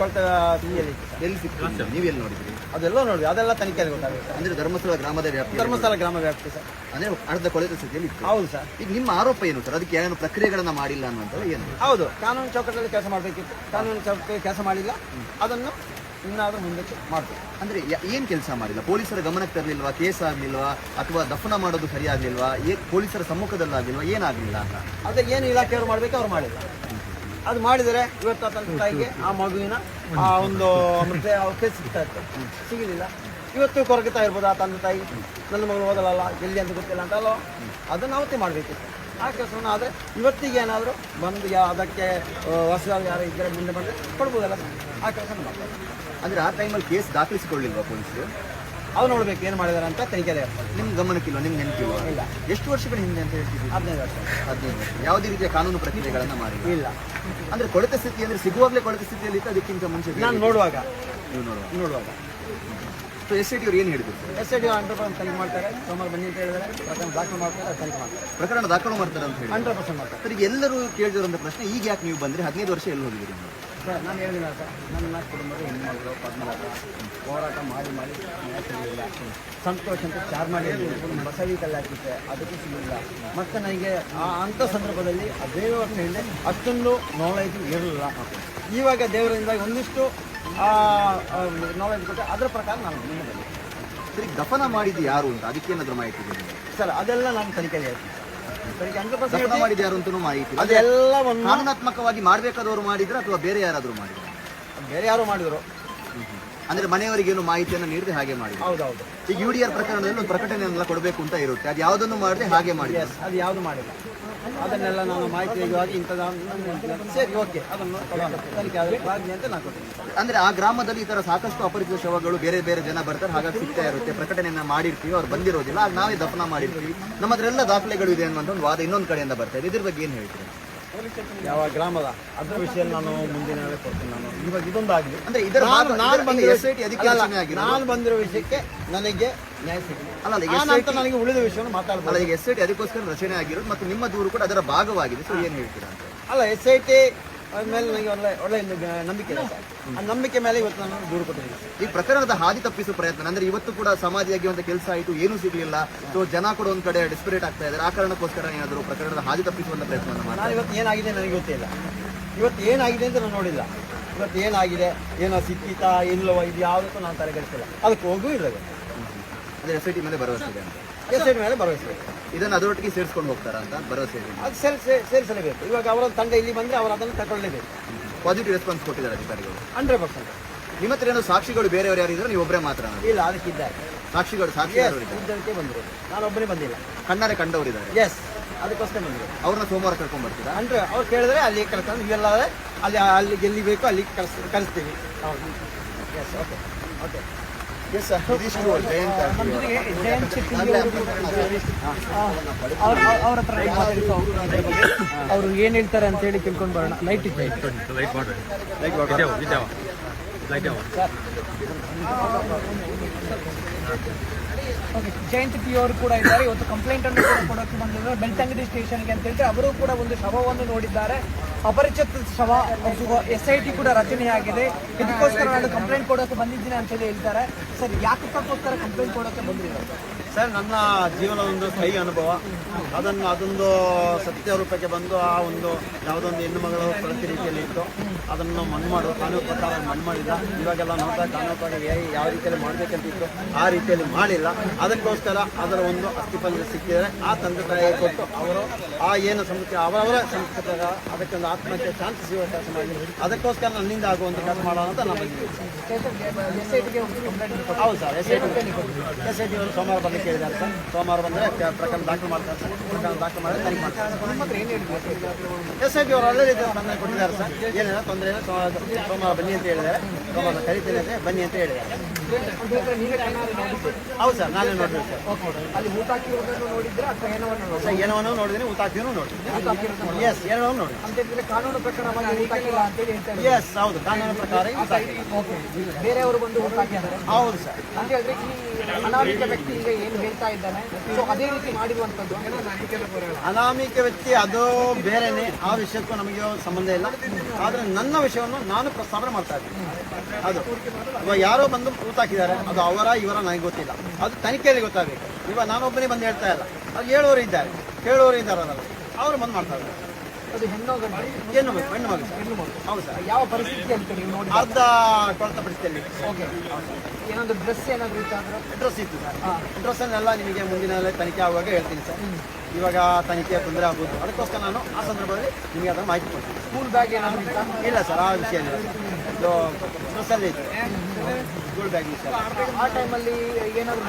ಕೊಳ್ತ ಸ್ಥಿತಿಯಲ್ಲಿ. ಎಲ್ಲಿ ಸಿಕ್ತು? ನೀವೆಲ್ಲಿ ನೋಡಿದ್ರಿ? ಅದೆಲ್ಲ ನೋಡಿ ಅದೆಲ್ಲ ತನಿಖೆ ಗೊತ್ತಾಗುತ್ತೆ. ಅಂದ್ರೆ ಧರ್ಮಸ್ಥಳ ಗ್ರಾಮದ ವ್ಯಾಪ್ತಿ ಧರ್ಮಸ್ಥಳ ಗ್ರಾಮ ವ್ಯಾಪ್ತಿ ಸರ್. ಅಂದ್ರೆ ಅರ್ಧ ಕೊಳೆತ ಸ್ಥಿತಿಯಲ್ಲಿ ಇತ್ತು. ಹೌದು ಸರ್. ಈಗ ನಿಮ್ಮ ಆರೋಪ ಏನು ಸರ್? ಅದಕ್ಕೆ ಏನೇನು ಪ್ರಕ್ರಿಯೆಗಳನ್ನ ಮಾಡಿಲ್ಲ ಅನ್ನುವಂಥ ಏನು? ಹೌದು. ಕಾನೂನು ಚೌಕಟ್ಟಲ್ಲಿ ಕೆಲಸ ಮಾಡಬೇಕಿತ್ತು. ಕಾನೂನು ಚೌಕಟ್ಟಲ್ಲಿ ಕೆಲಸ ಮಾಡಿಲ್ಲ. ಅದನ್ನು ಇನ್ನಾದರೂ ಮುಂದಕ್ಕೆ ಮಾಡ್ತೀವಿ ಅಂದ್ರೆ ಏನ್ ಕೆಲಸ ಮಾಡಿಲ್ಲ? ಪೊಲೀಸರ ಗಮನಕ್ಕೆ ತರಲಿಲ್ವಾ? ಕೇಸ್ ಆಗ್ಲಿಲ್ವಾ? ಅಥವಾ ದಫನ ಮಾಡೋದು ಸರಿಯಾಗ್ಲಿಲ್ವಾ? ಏ ಪೊಲೀಸರ ಸಮ್ಮುಖದಲ್ಲಾಗಿಲ್ವಾ ಏನಾಗ್ಲಿಲ್ಲ ಅಂತ? ಅದೇ ಏನು ಇಲಾಖೆಯವರು ಮಾಡಬೇಕು ಅವ್ರು ಮಾಡಿಲ್ಲ. ಅದು ಮಾಡಿದರೆ ಇವತ್ತು ತಂದೆ ತಾಯಿಗೆ ಆ ಮಗುವಿನ ಆ ಒಂದು ಮತ್ತೆ ಅವಕ್ಕೆ ಸಿಗ್ತಾ ಇತ್ತು. ಸಿಗಲಿಲ್ಲ. ಇವತ್ತು ಕೊರಗುತ್ತಾ ಇರ್ಬೋದು, ಆ ತಂದೆ ತಾಯಿ. ನನ್ನ ಮಗಳು ಓದಲಲ್ಲ ಎಲ್ಲಿ ಅಂತ ಗೊತ್ತಿಲ್ಲ ಅಂತ ಅಲ್ಲೋ, ಅದನ್ನು ಅವತ್ತೇ ಮಾಡಬೇಕಿತ್ತು ಆ ಕೆಲಸವನ್ನು ಆದರೆ ಇವತ್ತಿಗೆ ಏನಾದರೂ ಬಂದು ಯಾ ಅದಕ್ಕೆ ಹೊಸದಾಗಿ ಯಾರು ಇದ್ದರೆ ಮುಂದೆ ಬಂದರೆ ಕೊಡ್ಬೋದಲ್ಲ? ಆ ಕೆಲಸ ಮಾಡ್ತಾರೆ ಅಂದರೆ ಆ ಟೈಮಲ್ಲಿ ಕೇಸ್ ದಾಖಲಿಸಿಕೊಳ್ಳಿಲ್ವಾ ಪೊಲೀಸರು? ಅವ್ರು ನೋಡ್ಬೇಕು ಏನು ಮಾಡಿದಾರೆ ಅಂತ ತನಿಖೆ ಇರ್ತಾರೆ ನಿಮ್ ಗಮನಕ್ಕಿಲ್ಲ ನಿಮ್ಗೆ ನೆನಪಿಲ್ಲ ಇಲ್ಲ. ಎಷ್ಟು ವರ್ಷಗಳ ಹಿಂದೆ ಅಂತ ಹೇಳ್ತೀವಿ ಹದಿನೈದು ವರ್ಷ. ಹದಿನೈದು ವರ್ಷ. ಯಾವುದೇ ರೀತಿಯ ಕಾನೂನು ಪ್ರಕ್ರಿಯೆಗಳನ್ನ ಮಾಡಿ. ಇಲ್ಲ. ಅಂದ್ರೆ ಕೊಳೆತ ಸ್ಥಿತಿ ಅಂದ್ರೆ ಸಿಗುವಾಗಲೇ ಕೊಳೆತ ಸ್ಥಿತಿಯಲ್ಲಿ ಇತ್ತು ಅದಕ್ಕಿಂತ ಮುಂಚೆ ನಾನು ನೋಡುವಾಗ. ನೀವು ನೋಡುವ ನೋಡುವಾಗ. ಸೊ ಎಸ್ ಐ ಟಿ ಅವ್ರು ಏನು ಹೇಳಿದ್ರು? S I T hundred percent ತನಿಖೆ ಮಾಡ್ತಾರೆ. ಸೋಮವಾರ ಬನ್ನಿ ಅಂತ ಹೇಳಿದ್ರೆ ಪ್ರಕರಣ ದಾಖಲು ಮಾಡ್ತಾರೆ ತನಿಖೆ ಮಾಡ್ತಾರೆ. ಪ್ರಕರಣ ದಾಖಲು ಮಾಡ್ತಾರೆ ಅಂತ ಹೇಳಿ. ಹಂಡ್ರೆಡ್ ಪರ್ಸೆಂಟ್ ಮಾಡ್ತಾರೆ. ಎಲ್ಲರೂ ಕೇಳಿದಿರುವಂತ ಪ್ರಶ್ನೆ ಈಗ ಯಾಕೆ ನೀವು ಬಂದ್ರೆ? ಹದಿನೈದು ವರ್ಷ ಎಲ್ಲಿ ಹೋಗಿದ್ದೀರಿ ನೀವು? ಸರ್ ನಾನು ಹೇಳಿಲ್ಲ ಸರ್. ನನ್ನ ಕುಟುಂಬದ ಹೆಣ್ಮಗಳು ಪದ್ಮನಾಭ ಹೋರಾಟ ಮಾಡಿ ಮಾಡಿ ನ್ಯಾಯ ಸಿಗಲಿಲ್ಲ ಸಂತೋಷ ಅಂತ ಚಾರ್ ಮಾಡಿ ಬಸವಿ ಕಲ್ಲಾಕಿದ್ದೆ ಅದಕ್ಕೂ ಸಿಗಲಿಲ್ಲ ಮತ್ತು ನನಗೆ ಆ ಅಂಥ ಸಂದರ್ಭದಲ್ಲಿ ಆ ವರ್ಷ ಹಿಂದೆ ಅಷ್ಟೊಂದು ನಾಲೆಜ್ ಇರಲಿಲ್ಲ. ಇವಾಗ ದೇವರಿಂದ ಒಂದಿಷ್ಟು ನಾಲೆಜ್ ಕೊಟ್ಟೆ ಅದರ ಪ್ರಕಾರ ನಾನು ಮುಂದೆ ದಫನ ಮಾಡಿದ್ದು ಯಾರು ಅಂತ ಅದಕ್ಕೇನಾದರೂ ಮಾಹಿತಿ ಸರ್ ಅದೆಲ್ಲ ನಾನು ತನಿಖೆಯಲ್ಲಿ ಹೇಳ್ತೀನಿ. ಅಂತಲೂ ಮಾಹಿತಿ. ಅದೆಲ್ಲವನ್ನು ಕಾನೂನಾತ್ಮಕವಾಗಿ ಮಾಡಬೇಕಾದವರು ಮಾಡಿದ್ರ ಅಥವಾ ಬೇರೆ ಯಾರಾದರೂ ಮಾಡಿದ್ರು? ಬೇರೆ ಯಾರು ಮಾಡಿದ್ರು. ಅಂದ್ರೆ ಮನೆಯವರಿಗೆ ಏನು ಮಾಹಿತಿಯನ್ನು ನೀಡದೆ ಹಾಗೆ ಮಾಡಿ ಹೌದೌದು. ಈಗ ಯು ಡಿ ಆರ್ ಪ್ರಕರಣದಲ್ಲಿ ಒಂದು ಪ್ರಕಟಣೆಯನ್ನೆಲ್ಲ ಕೊಡಬೇಕು ಅಂತ ಇರುತ್ತೆ. ಅದು ಯಾವುದನ್ನು ಮಾಡದೆ ಹಾಗೆ ಮಾಡಿ ಅದು ಯಾವುದು ಮಾಡಿಲ್ಲ. ಅದನ್ನೆಲ್ಲ ನಾನು ಮಾಹಿತಿ ಇವಾಗ ಇಂಥದ್ದು ಸರಿ ಓಕೆ ಅದನ್ನು ತನಿಖೆ ಆದರೆ ಬಾಗಿ ಅಂತ ನಾನು ಕೊಡ್ತೀನಿ. ಅಂದ್ರೆ ಆ ಗ್ರಾಮದಲ್ಲಿ ಈ ಥರ ಸಾಕಷ್ಟು ಅಪರಿಚಿತ ಶವಗಳು ಬೇರೆ ಬೇರೆ ಜನ ಬರ್ತಾರೆ ಹಾಗಾಗಿ ಸಿಗ್ತಾ ಇರುತ್ತೆ. ಪ್ರಕಟಣೆಯನ್ನು ಮಾಡಿರ್ತೀವಿ ಅವ್ರು ಬಂದಿರೋದಿಲ್ಲ. ಆಗ ನಾವೇ ದಫನ ಮಾಡಿರ್ತೀವಿ. ನಮ್ಮ ಹತ್ರ ಎಲ್ಲ ದಾಖಲೆಗಳು ಇದೆ ಅನ್ನುವಂಥ ಒಂದು ವಾದ ಇನ್ನೊಂದು ಕಡೆಯಿಂದ ಬರ್ತಾ ಇದೆ. ಇದ್ರ ಬಗ್ಗೆ ಏನು ಹೇಳ್ತೀರಿ? ಯಾವ ಗ್ರಾಮದ? ಅದ್ರ ವಿಷಯ ನಾನು ಮುಂದಿನ ವೇಳೆ ಕೊಡ್ತೀನಿ ನಾನು. ಇವಾಗ ಇದೊಂದು ಆಗಿದೆ ಅಂದ್ರೆ ಇದರ ನಾನು ಬಂದಿರೋ ವಿಷಯಕ್ಕೆ ನನಗೆ ನ್ಯಾಯ ಅಲ್ಲ, ಈಗ SIT ನನಗೆ ಉಳಿದ ವಿಷಯವನ್ನು ಅಲ್ಲ ಮಾತಾಡ್ಬೋದು ಈಗ ಎಸ್ ಐ ಟಿ ಅದಕ್ಕೋಸ್ಕರ ರಚನೆ ಆಗಿರೋದು ಮತ್ತು ನಿಮ್ಮ ದೂರು ಕೂಡ ಅದರ ಭಾಗವಾಗಿದೆ. ಸೊ ಏನು ಹೇಳ್ತೀರಾ ಅಂತ. ಅಲ್ಲ ಎಸ್ ಐ ಟಿ ಮೇಲೆ ನನಗೆ ಒಳ್ಳೆ ಒಳ್ಳೆ ಒಂದು ನಂಬಿಕೆ ಇದೆ. ಸರ್ ಆ ನಂಬಿಕೆ ಮೇಲೆ ಇವತ್ತು ನಾನು ದೂರು ಕೊಟ್ಟಿದ್ದೀನಿ. ಈ ಪ್ರಕರಣದ ಹಾದಿ ತಪ್ಪಿಸುವ ಪ್ರಯತ್ನ ಅಂದ್ರೆ ಇವತ್ತು ಕೂಡ ಸಮಾಧಿಯಾಗಿ ಒಂದು ಕೆಲಸ ಆಯಿತು ಏನೂ ಸಿಗಲಿಲ್ಲ. ಸೊ ಜನ ಕೂಡ ಒಂದ್ ಕಡೆ ಡಿಸ್ಪರೇಟ್ ಆಗ್ತಾ ಇದ್ದಾರೆ. ಆ ಕಾರಣಕ್ಕೋಸ್ಕರ ಏನಾದರೂ ಪ್ರಕರಣದ ಹಾದಿ ತಪ್ಪಿಸುವಂತ ಪ್ರಯತ್ನವನ್ನು ಮಾಡಿ ನಾನು ಇವತ್ತು ಏನಾಗಿದೆ ನನಗೆ ಗೊತ್ತಿಲ್ಲ ಇವತ್ತು ಏನಾಗಿದೆ ಅಂತ ನಾನು ನೋಡಿಲ್ಲ. ಇವತ್ತು ಏನಾಗಿದೆ? ಏನೋ ಸಿಕ್ಕಿತಾ ಇಲ್ಲವೋ ಇದು ಯಾವುದಕ್ಕೂ ನಾನು ತಲೆಗೆಡಿಸಿಲ್ಲ ಅದಕ್ಕೆ ಹೋಗೂ ಇಲ್ಲ ಅಂದ್ರೆ ಎಸ್ ಐ ಟಿ ಮೇಲೆ ಭರವಸೆ ಇದೆ ಅಂತ. ಎಸ್ ಐ ಮೇಲೆ ಭರವಸೆ ಇದೆ. ಇದನ್ನು ಅದರೊಟ್ಟಿಗೆ ಸೇರಿಸ್ಕೊಂಡು ಹೋಗ್ತಾರಾ ಅಂತ ಭರವಸೆ ಇದೆ. ಅದು ಸೇರ್ ಸೇರಿಸಲೇಬೇಕು. ಇವಾಗ ಅವರ ತಂಡ ಇಲ್ಲಿ ಬಂದರೆ ಅವರು ಅದನ್ನು ತಗೊಳ್ಳೇಬೇಕು ಪಾಸಿಟಿವ್ ರೆಸ್ಪಾನ್ಸ್ ಕೊಟ್ಟಿದ್ದಾರೆ ಅಧಿಕಾರಿಗಳು. ಹಂಡ್ರೆಡ್ ಪರ್ಸೆಂಟ್ ನಿಮ್ಮ ಹತ್ರ ಏನೋ ಸಾಕ್ಷಿಗಳು ಬೇರೆಯವರು ಯಾರಿದ್ರು ನೀವು ಒಬ್ಬರೇ ಮಾತ್ರ ಇಲ್ಲ ಅದಕ್ಕಿದ್ದಾರೆ. ಸಾಕ್ಷಿಗಳು ಸಾಕ್ಷಿ ಬಂದರು. ನಾನು ಒಬ್ಬನೇ ಬಂದಿಲ್ಲ. ಕಣ್ಣಾರೆ ಕಂಡವರಿದ್ದಾರೆ. ಎಸ್ ಅದಕ್ಕೋಸ್ಕರ ಬಂದರು ಅವ್ರನ್ನ ಸೋಮವಾರ ಕರ್ಕೊಂಡು ಬರ್ತೀರಾ? ಅಂದ್ರೆ ಅವ್ರು ಕೇಳಿದ್ರೆ ಅಲ್ಲಿ ಕಳ್ಕೊಂಡು ಇವೆಲ್ಲ ಅಲ್ಲಿ ಅಲ್ಲಿ ಎಲ್ಲಿ ಬೇಕೋ ಅಲ್ಲಿ ಕಳಿಸ್ ಕಳಿಸ್ತೀವಿ. ಹೌದು. Yes okay okay yes sir ಇದಿಷ್ಟು ಜಯಂತ್ ಜಯಂತ್ ಶೆಟ್ಟಿ ಅವರು ಕೂಡ ಅವ್ರ ಅವ್ರ ಹತ್ರ ಅವರು ಏನ್ ಹೇಳ್ತಾರೆ ಅಂತ ಹೇಳಿ ತಿಳ್ಕೊಂಡು ಬರೋಣ ಲೈಟ್ ಇತ್ತು light light light okay Jayant P ಅವರು ಕೂಡ ಇದ್ದಾರೆ ಇವತ್ತು ಕಂಪ್ಲೇಂಟ್ ಅನ್ನು ಕೂಡ ಕೊಡೋಕೆ ಬಂದಿದ್ದಾರೆ ಬೆಳ್ತಂಗಡಿ ಸ್ಟೇಷನ್ಗೆ ಅಂತ ಹೇಳಿದ್ರೆ ಅವರು ಕೂಡ ಒಂದು ಶವವನ್ನು ನೋಡಿದ್ದಾರೆ ಅಪರಿಚಿತ ಶವ ಎಸ್ ಐ ಟಿ ಕೂಡ ರಚನೆಯಾಗಿದೆ. ಇದಕ್ಕೋಸ್ಕರ ನಾನು ಕಂಪ್ಲೇಂಟ್ ಕೊಡೋಕೆ ಬಂದಿದ್ದೀನಿ ಅಂತ ಹೇಳಿ ಹೇಳ್ತಾರೆ. ಸರ್, ಯಾಕಕ್ಕೋಸ್ಕರ ಕಂಪ್ಲೇಂಟ್ ಕೊಡೋಕೆ ಬಂದಿದ್ದಾರೆ ಸರ್ ನನ್ನ ಜೀವನ ಒಂದು ಕೈ ಅನುಭವ ಅದನ್ನು ಅದೊಂದು ಸತ್ಯ ರೂಪಕ್ಕೆ ಬಂದು ಆ ಒಂದು ಯಾವುದೊಂದು ಹೆಣ್ಣು ಮಗಳು ಪ್ರತಿ ರೀತಿಯಲ್ಲಿ ಇತ್ತು ಅದನ್ನು ಮಣ್ಣು ಮಾಡು ಕಾನೂನು ಪ್ರಕಾರ ಮಣ್ಣು ಮಾಡಿಲ್ಲ ಇವಾಗೆಲ್ಲ ನೋಡ್ತಾ ಕಾನೂನು ಪ್ರಕಾರ ಯಾವ ರೀತಿಯಲ್ಲಿ ಮಾಡಬೇಕಂತಿತ್ತು ಆ ರೀತಿಯಲ್ಲಿ ಮಾಡಿಲ್ಲ ಅದಕ್ಕೋಸ್ಕರ ಅದರ ಒಂದು ಅಸ್ಥಿಪಂಜ ಸಿಕ್ಕಿದರೆ ಆ ತಂದೆ ತಾಯಿ ಕೊಟ್ಟು ಅವರು ಆ ಏನು ಸಂಸ್ಕೃತಿ ಅವರವರ ಸಂಸ್ಕೃತಿ ಅದಕ್ಕೊಂದು ಆತ್ಮಹತ್ಯೆ ಶಾಂತಿ ಸಿಗುವ ಕೆಲಸ ಮಾಡಿ ಅದಕ್ಕೋಸ್ಕರ ನನ್ನಿಂದ ಆಗುವಂಥ ಕೆಲಸ ಮಾಡೋಣ ಅಂತ ಕಂಪ್ಲೇಂಟ್ ಹೌದು sir S I T S I T ಅವರು ಸೋಮವಾರ ಕೇಳಿದ್ದಾರೆ ಸರ್ ಸೋಮವಾರ ಬಂದರೆ ಪ್ರಕರಣ ದಾಖಲು ಮಾಡ್ತಾರೆ ಸರ್ ಪ್ರಕರಣ ದಾಖಲು ಮಾಡಿ ತನಿಖೆ ಮಾಡ್ತಾರೆ. ಎಸ್ ಐ ಪಿ ಅವರು ರೀತಿಯಲ್ಲಿ ಸ್ಪಂದನೆ ಕೊಟ್ಟಿದ್ದಾರೆ ಸರ್. ಏನಿಲ್ಲ ತೊಂದರೆ ಇಲ್ಲ. ಸೋಮವಾರ ಬನ್ನಿ ಅಂತ ಹೇಳಿದ್ದಾರೆ. ಸೋಮವಾರ ಕರಿತೀನಿ ಅಂತ ಬನ್ನಿ ಅಂತ ಹೇಳಿದ್ದಾರೆ. ಹೌದು ಸರ್ ನಾನೇ ನೋಡಿದ್ದೆ ಸರ್. ಅಲ್ಲಿ ಊಟ ಹಾಕಿರೋದನ್ನು ನೋಡಿದ್ರೆ ಅಥವಾ ಏನವನ್ನು ನೋಡಿ ಸರ್ ಏನವನ್ನೂ ನೋಡಿದ್ದೀನಿ ಊಟ ಹಾಕಿದ್ರು ನೋಡಿದ್ದೀನಿ. ಎಸ್ ಏನವನ್ನು ನೋಡಿ ಅಂತ ಹೇಳಿದ್ರೆ ಕಾನೂನು ಪ್ರಕಾರವಾಗಿ ಊಟ ಹಾಕಿಲ್ಲ ಅಂತೇಳಿ ಹೇಳ್ತಾರೆ ಎಸ್ ಹೌದು ಕಾನೂನು ಪ್ರಕಾರ. ಓಕೆ. ಬೇರೆಯವರು ಬಂದು ಊಟ ಹಾಕಿದ್ದಾರೆ. ಹೌದು ಸರ್. ಅಂತ ಹೇಳಿದ್ರೆ ಈ ಅನಾಮಿಕ ವ್ಯಕ್ತಿ ಈಗ ಏನು ಹೇಳ್ತಾ ಇದ್ದಾನೆ? ಸೊ ಅದೇ ರೀತಿ ಮಾಡಿರುವಂತದ್ದು ಅನಾಮಿಕ ವ್ಯಕ್ತಿ ಅದು ಬೇರೆನೆ. ಆ ವಿಷಯಕ್ಕೂ ನಮಗೆ ಸಂಬಂಧ ಇಲ್ಲ. ಆದರೆ ನನ್ನ ವಿಷಯವನ್ನು ನಾನು ಪ್ರಸ್ತಾವನೆ ಮಾಡ್ತಾ ಇದ್ದೀನಿ. ಅದು. ಯಾರೋ ಬಂದು ಊಟ ಹಾಕಿದ್ದಾರೆ. ಅದು ಅವರ ಇವರ ನನಗೆ ಗೊತ್ತಿಲ್ಲ. ಅದು ತನಿಖೆಯಲ್ಲಿ ಗೊತ್ತಾಗಬೇಕು. ಇವಾಗ ನಾನೊಬ್ಬನೇ ಬಂದು ಹೇಳ್ತಾ ಇಲ್ಲ. ಅದು ಹೇಳೋರು ಇದ್ದಾರೆ. ಕೇಳೋರು ಅದರಲ್ಲಿ. ಅವರು ಬಂದು ಮಾಡ್ತಾ ಇದ್ದಾರೆ. ಅದು ಹೆಣ್ಣು ಹೆಣ್ಣು ಮಗು ಹೆಣ್ಣು ಮಗು ಸರ್. ಹೌದು ಸರ್. ಯಾವ ಪರಿಸ್ಥಿತಿ ಅಂತ ನೀವು ನೋಡಿ. ಅರ್ಧ ಕೊಳತ ಪರಿಸ್ಥಿತಿಯಲ್ಲಿ. ಓಕೆ. ಏನೊಂದು ಡ್ರೆಸ್ ಏನಾದರೂ ಇತ್ತು ಡ್ರೆಸ್ ಇತ್ತು ಸರ್. ಡ್ರೆಸ್ಸನ್ನೆಲ್ಲ ನಿಮಗೆ ಮುಂದಿನ ತನಿಖೆ ಆಗುವಾಗ ಹೇಳ್ತೀನಿ ಸರ್. ಇವಾಗ ತನಿಖೆ ತೊಂದರೆ ಆಗ್ಬೋದು. ಅದಕ್ಕೋಸ್ಕರ ನಾನು ಆ ಸಂದರ್ಭದಲ್ಲಿ ನಿಮಗೆ ಅದನ್ನು ಮಾಹಿತಿ ಕೊಡ್ತೀನಿ. ಸ್ಕೂಲ್ ಬ್ಯಾಗ್ ಏನಾದರೂ ಇಲ್ಲ ಸರ್ ಆ ವಿಷಯ ಇತ್ತು. ಬ್ಯಾಗ್ ಆ ಟೈಮಲ್ಲಿ ಏನಾದ್ರು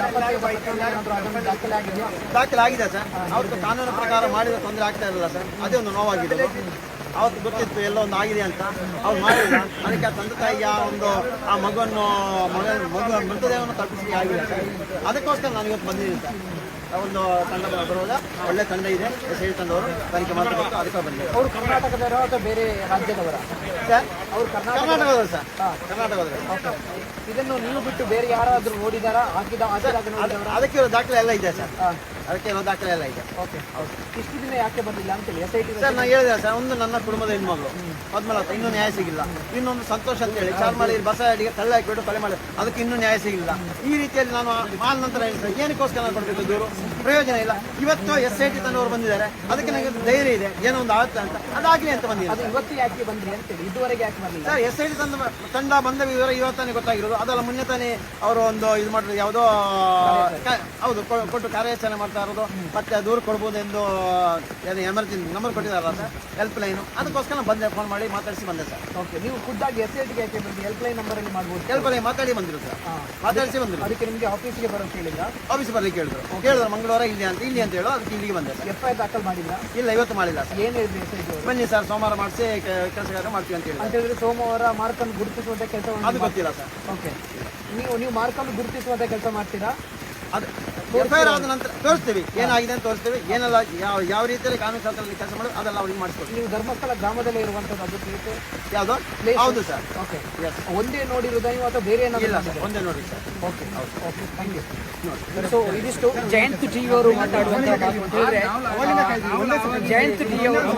ದಾಖಲೆ ಆಗಿದೆ ಸರ್. ಅವತ್ತು ಕಾನೂನು ಪ್ರಕಾರ ಮಾಡಿದ ತೊಂದರೆ ಆಗ್ತಾ ಇರಲ್ಲ ಸರ್. ಅದೇ ಒಂದು ನೋವಾಗಿದೆ. ಅವತ್ತು ಗೊತ್ತಿತ್ತು ಎಲ್ಲೋ ಒಂದು ಆಗಿದೆ ಅಂತ. ಅವ್ರು ಮಾಡಿಲ್ಲ. ಅದಕ್ಕೆ ಆ ತಂದೆ ತಾಯಿಗೆ ಆ ಒಂದು ಆ ಮಗುವನ್ನು ಮಗ ಮಗು ಮೃತದೇಹವನ್ನು ತಪ್ಪಿಸಿ ಆಗಿಲ್ಲ ಸರ್. ಅದಕ್ಕೋಸ್ಕರ ನಾನು ಇವತ್ತು ಬಂದಿದ್ದೀನಿ ಸರ್. ಒಂದು ತಂಡ ಬರುವಾಗ ಒಳ್ಳೆ ತಂಡ ಇದೆ. ಎಸ್ ಐ ತಂಡವರು ತನಿಖೆ ಮಾಡಬೇಕು. ಅದಕ್ಕೆ ಬಂದಿದೆ ಅವರು ಕರ್ನಾಟಕದವರ ಅಥವಾ ಬೇರೆ ರಾಜ್ಯದವರ? ಸರ್ ಅವ್ರು ಕರ್ನಾಟಕ ಕರ್ನಾಟಕದವರು ಸರ್. ಕರ್ನಾಟಕದ ಓಕೆ ಇದನ್ನು ನೀವು ಬಿಟ್ಟು ಬೇರೆ ಯಾರಾದರೂ ನೋಡಿದಾರಾ? ಹಾಕಿದ ಅದಕ್ಕೆ ಇರೋ ದಾಖಲೆ ಎಲ್ಲ ಇದೆ ಸರ್. ಅದಕ್ಕೆ ಇರೋ ದಾಖಲೆ ಎಲ್ಲ ಇದೆ. ಓಕೆ ಇಷ್ಟು ದಿನ ಯಾಕೆ ಬಂದಿಲ್ಲ ಅಂತೇಳಿ? ಎಸ್ ಐ ಟಿ ಸರ್ ನಾನು ಹೇಳಿದೆ ಸರ್ ಒಂದು ನನ್ನ ಕುಟುಂಬದ ಹೆಣ್ಮಗಳು. ಪದ್ಮಲತಾ ಇನ್ನೂ ನ್ಯಾಯ ಸಿಗಿಲ್ಲ. ಇನ್ನೊಂದು ಸಂತೋಷ ಅಂತ ಹೇಳಿ ಚಾರ್ಮಾಳಿ ಬಸ ಅಡಿಗೆ ತಲೆ ಹಾಕಿಬಿಟ್ಟು ತಲೆ ಮಾಡಿ ಅದಕ್ಕೆ ಇನ್ನೂ ನ್ಯಾಯ ಸಿಗಿಲ್ಲ. ಈ ರೀತಿಯಲ್ಲಿ ನಾನು ಆದ ನಂತರ ಹೇಳಿ ಏನಕ್ಕೋಸ್ಕರ ನಾನು ಕೊಡಬೇಕು ದೂರು? ಪ್ರಯೋಜನ ಇಲ್ಲ. ಇವತ್ತು ಎಸ್ ಐ ಟಿ ತನ್ನವರು ಬಂದಿದ್ದಾರೆ ಅದಕ್ಕೆ ನನಗೆ ಧೈರ್ಯ ಇದೆ ಏನೋ ಒಂದು ಆಗುತ್ತೆ ಅಂತ ಅದಾಗಲಿ ಅಂತ ಬಂದಿದೆ ಇವತ್ತು ಯಾಕೆ ಬಂದ್ರಿ ಅಂತೇಳಿ ಇದುವರೆಗೆ ಯಾಕೆ ಸರ್ ಎಸ್ ಐ ಟಿ ತಂದ ತಂಡ ಬಂದ ವಿವರ ಇವತ್ತಾನೆ ಗೊತ್ತಾಗಿರೋದು. ಅದಲ್ಲ ಮುನ್ನೆ ತಾನೇ ಅವರು ಒಂದು ಇದು ಮಾಡಿದ್ರು ಯಾವುದೋ ಹೌದು ಕೊಟ್ಟು ಕಾರ್ಯಾಚರಣೆ ಮಾಡ್ತಾ ಇರೋದು. ಮತ್ತೆ ದೂರ ಕೊಡ್ಬೋದು ಎಂದು ಎಮರ್ಜೆನ್ಸಿ ನಂಬರ್ ಕೊಟ್ಟಿದ್ದಾರೆ ಸರ್ ಹೆಲ್ಪ್ ಲೈನು ಅದಕ್ಕೋಸ್ಕರ ಬಂದೆ ಫೋನ್ ಮಾಡಿ ಮಾತಾಡಿಸಿ ಬಂದೆ ಸರ್. ಓಕೆ ನೀವು ಖುದ್ದಾಗಿ ಎಸ್ ಐ ಟಿಗೆ ಯಾಕೆ ಬಂದು ಹೆಲ್ಪ್ ಲೈನ್ ನಂಬರಲ್ಲಿ ಮಾಡ್ಬೋದು ಹೆಲ್ಪ್ ಲೈನ್ ಮಾತಾಡಿ ಬಂದಿರು ಸರ್. ಮಾತಾಡಿಸಿ ಬಂದರು ಅದಕ್ಕೆ ನಿಮಗೆ ಆಫೀಸ್ಗೆ ಬರೋದು ಹೇಳಿಲ್ಲ ಆಫೀಸ್ ಬರ್ಲಿಕ್ಕೆ ಹೇಳಿದ್ರು ಕೇಳಿದ್ರು ಮಂಗಳವಾರ ಇಲ್ಲಿ ಅಂತ. ಇಲ್ಲಿ ಅಂತ ಹೇಳೋ ಅದಕ್ಕೆ ಇಲ್ಲಿಗೆ ಬಂದೆ ಸರ್. ಎಫ್ ಐ ದಾಖಲ್ ಮಾಡಿಲ್ಲ? ಇಲ್ಲ ಇವತ್ತು ಮಾಡಿಲ್ಲ ಸರ್. ಏನು ಹೇಳಿದ್ರಿ ಬನ್ನಿ ಸರ್ ಸೋಮವಾರ ಮಾಡಿಸಿ ಕೆಲಸಗಾರ ಮಾಡ್ತೀವಿ ಅಂತ ಹೇಳಿ ಅಂತ ಹೇಳಿದ್ರೆ ಸೋಮವಾರ ಮಾರ್ಕನ್ನು ಗುರುತಿಸುವಂತ ಅದು ಕೆಲಸವನ್ನು ಗೊತ್ತಿಲ್ಲ ಸರ್. ಓಕೆ ನೀವು ನೀವು ಮಾರ್ಕನ್ನು ಗುರುತಿಸುವಂತ ಕೆಲಸ ಮಾಡ್ತೀರಾ? ಅದು ಎಫ್ ಐ ಆದ ನಂತರ ತೋರಿಸ್ತೀವಿ. ಏನಾಗಿದೆ ಅಂತ ತೋರಿಸ್ತೀವಿ. ಏನೆಲ್ಲ ಯಾವ ಯಾವ ರೀತಿಯಲ್ಲಿ ಕಾನೂನು ಶಾಸ್ತ್ರದಲ್ಲಿ ಕೆಲಸ ಮಾಡೋದು ಅದೆಲ್ಲ ಅವ್ರಿಗೆ ಮಾಡಿಸ್ಕೊಡ್ತೀವಿ ನೀವು ಧರ್ಮಸ್ಥಳ ಗ್ರಾಮದಲ್ಲಿ ಇರುವಂತದ್ದು ಅದು ಪ್ಲೇಸ್ ಯಾವುದು? ಹೌದು ಸರ್. ಓಕೆ. ಎಸ್ ಒಂದೇ ನೋಡಿರೋ ನೀವು ಅಥವಾ ಬೇರೆ ಇಲ್ಲ ಸರ್ ಒಂದೇ ನೋಡಿ sir. Okay okay thank you so ಇದಿಷ್ಟು ಜಯಂತ್ ಟಿ ಅವರು ಮಾತಾಡುವಂತ ಮಾತು ಅಂತ ಹೇಳಿದ್ರೆ ಜಯಂತ್ ಟಿ ಅವರು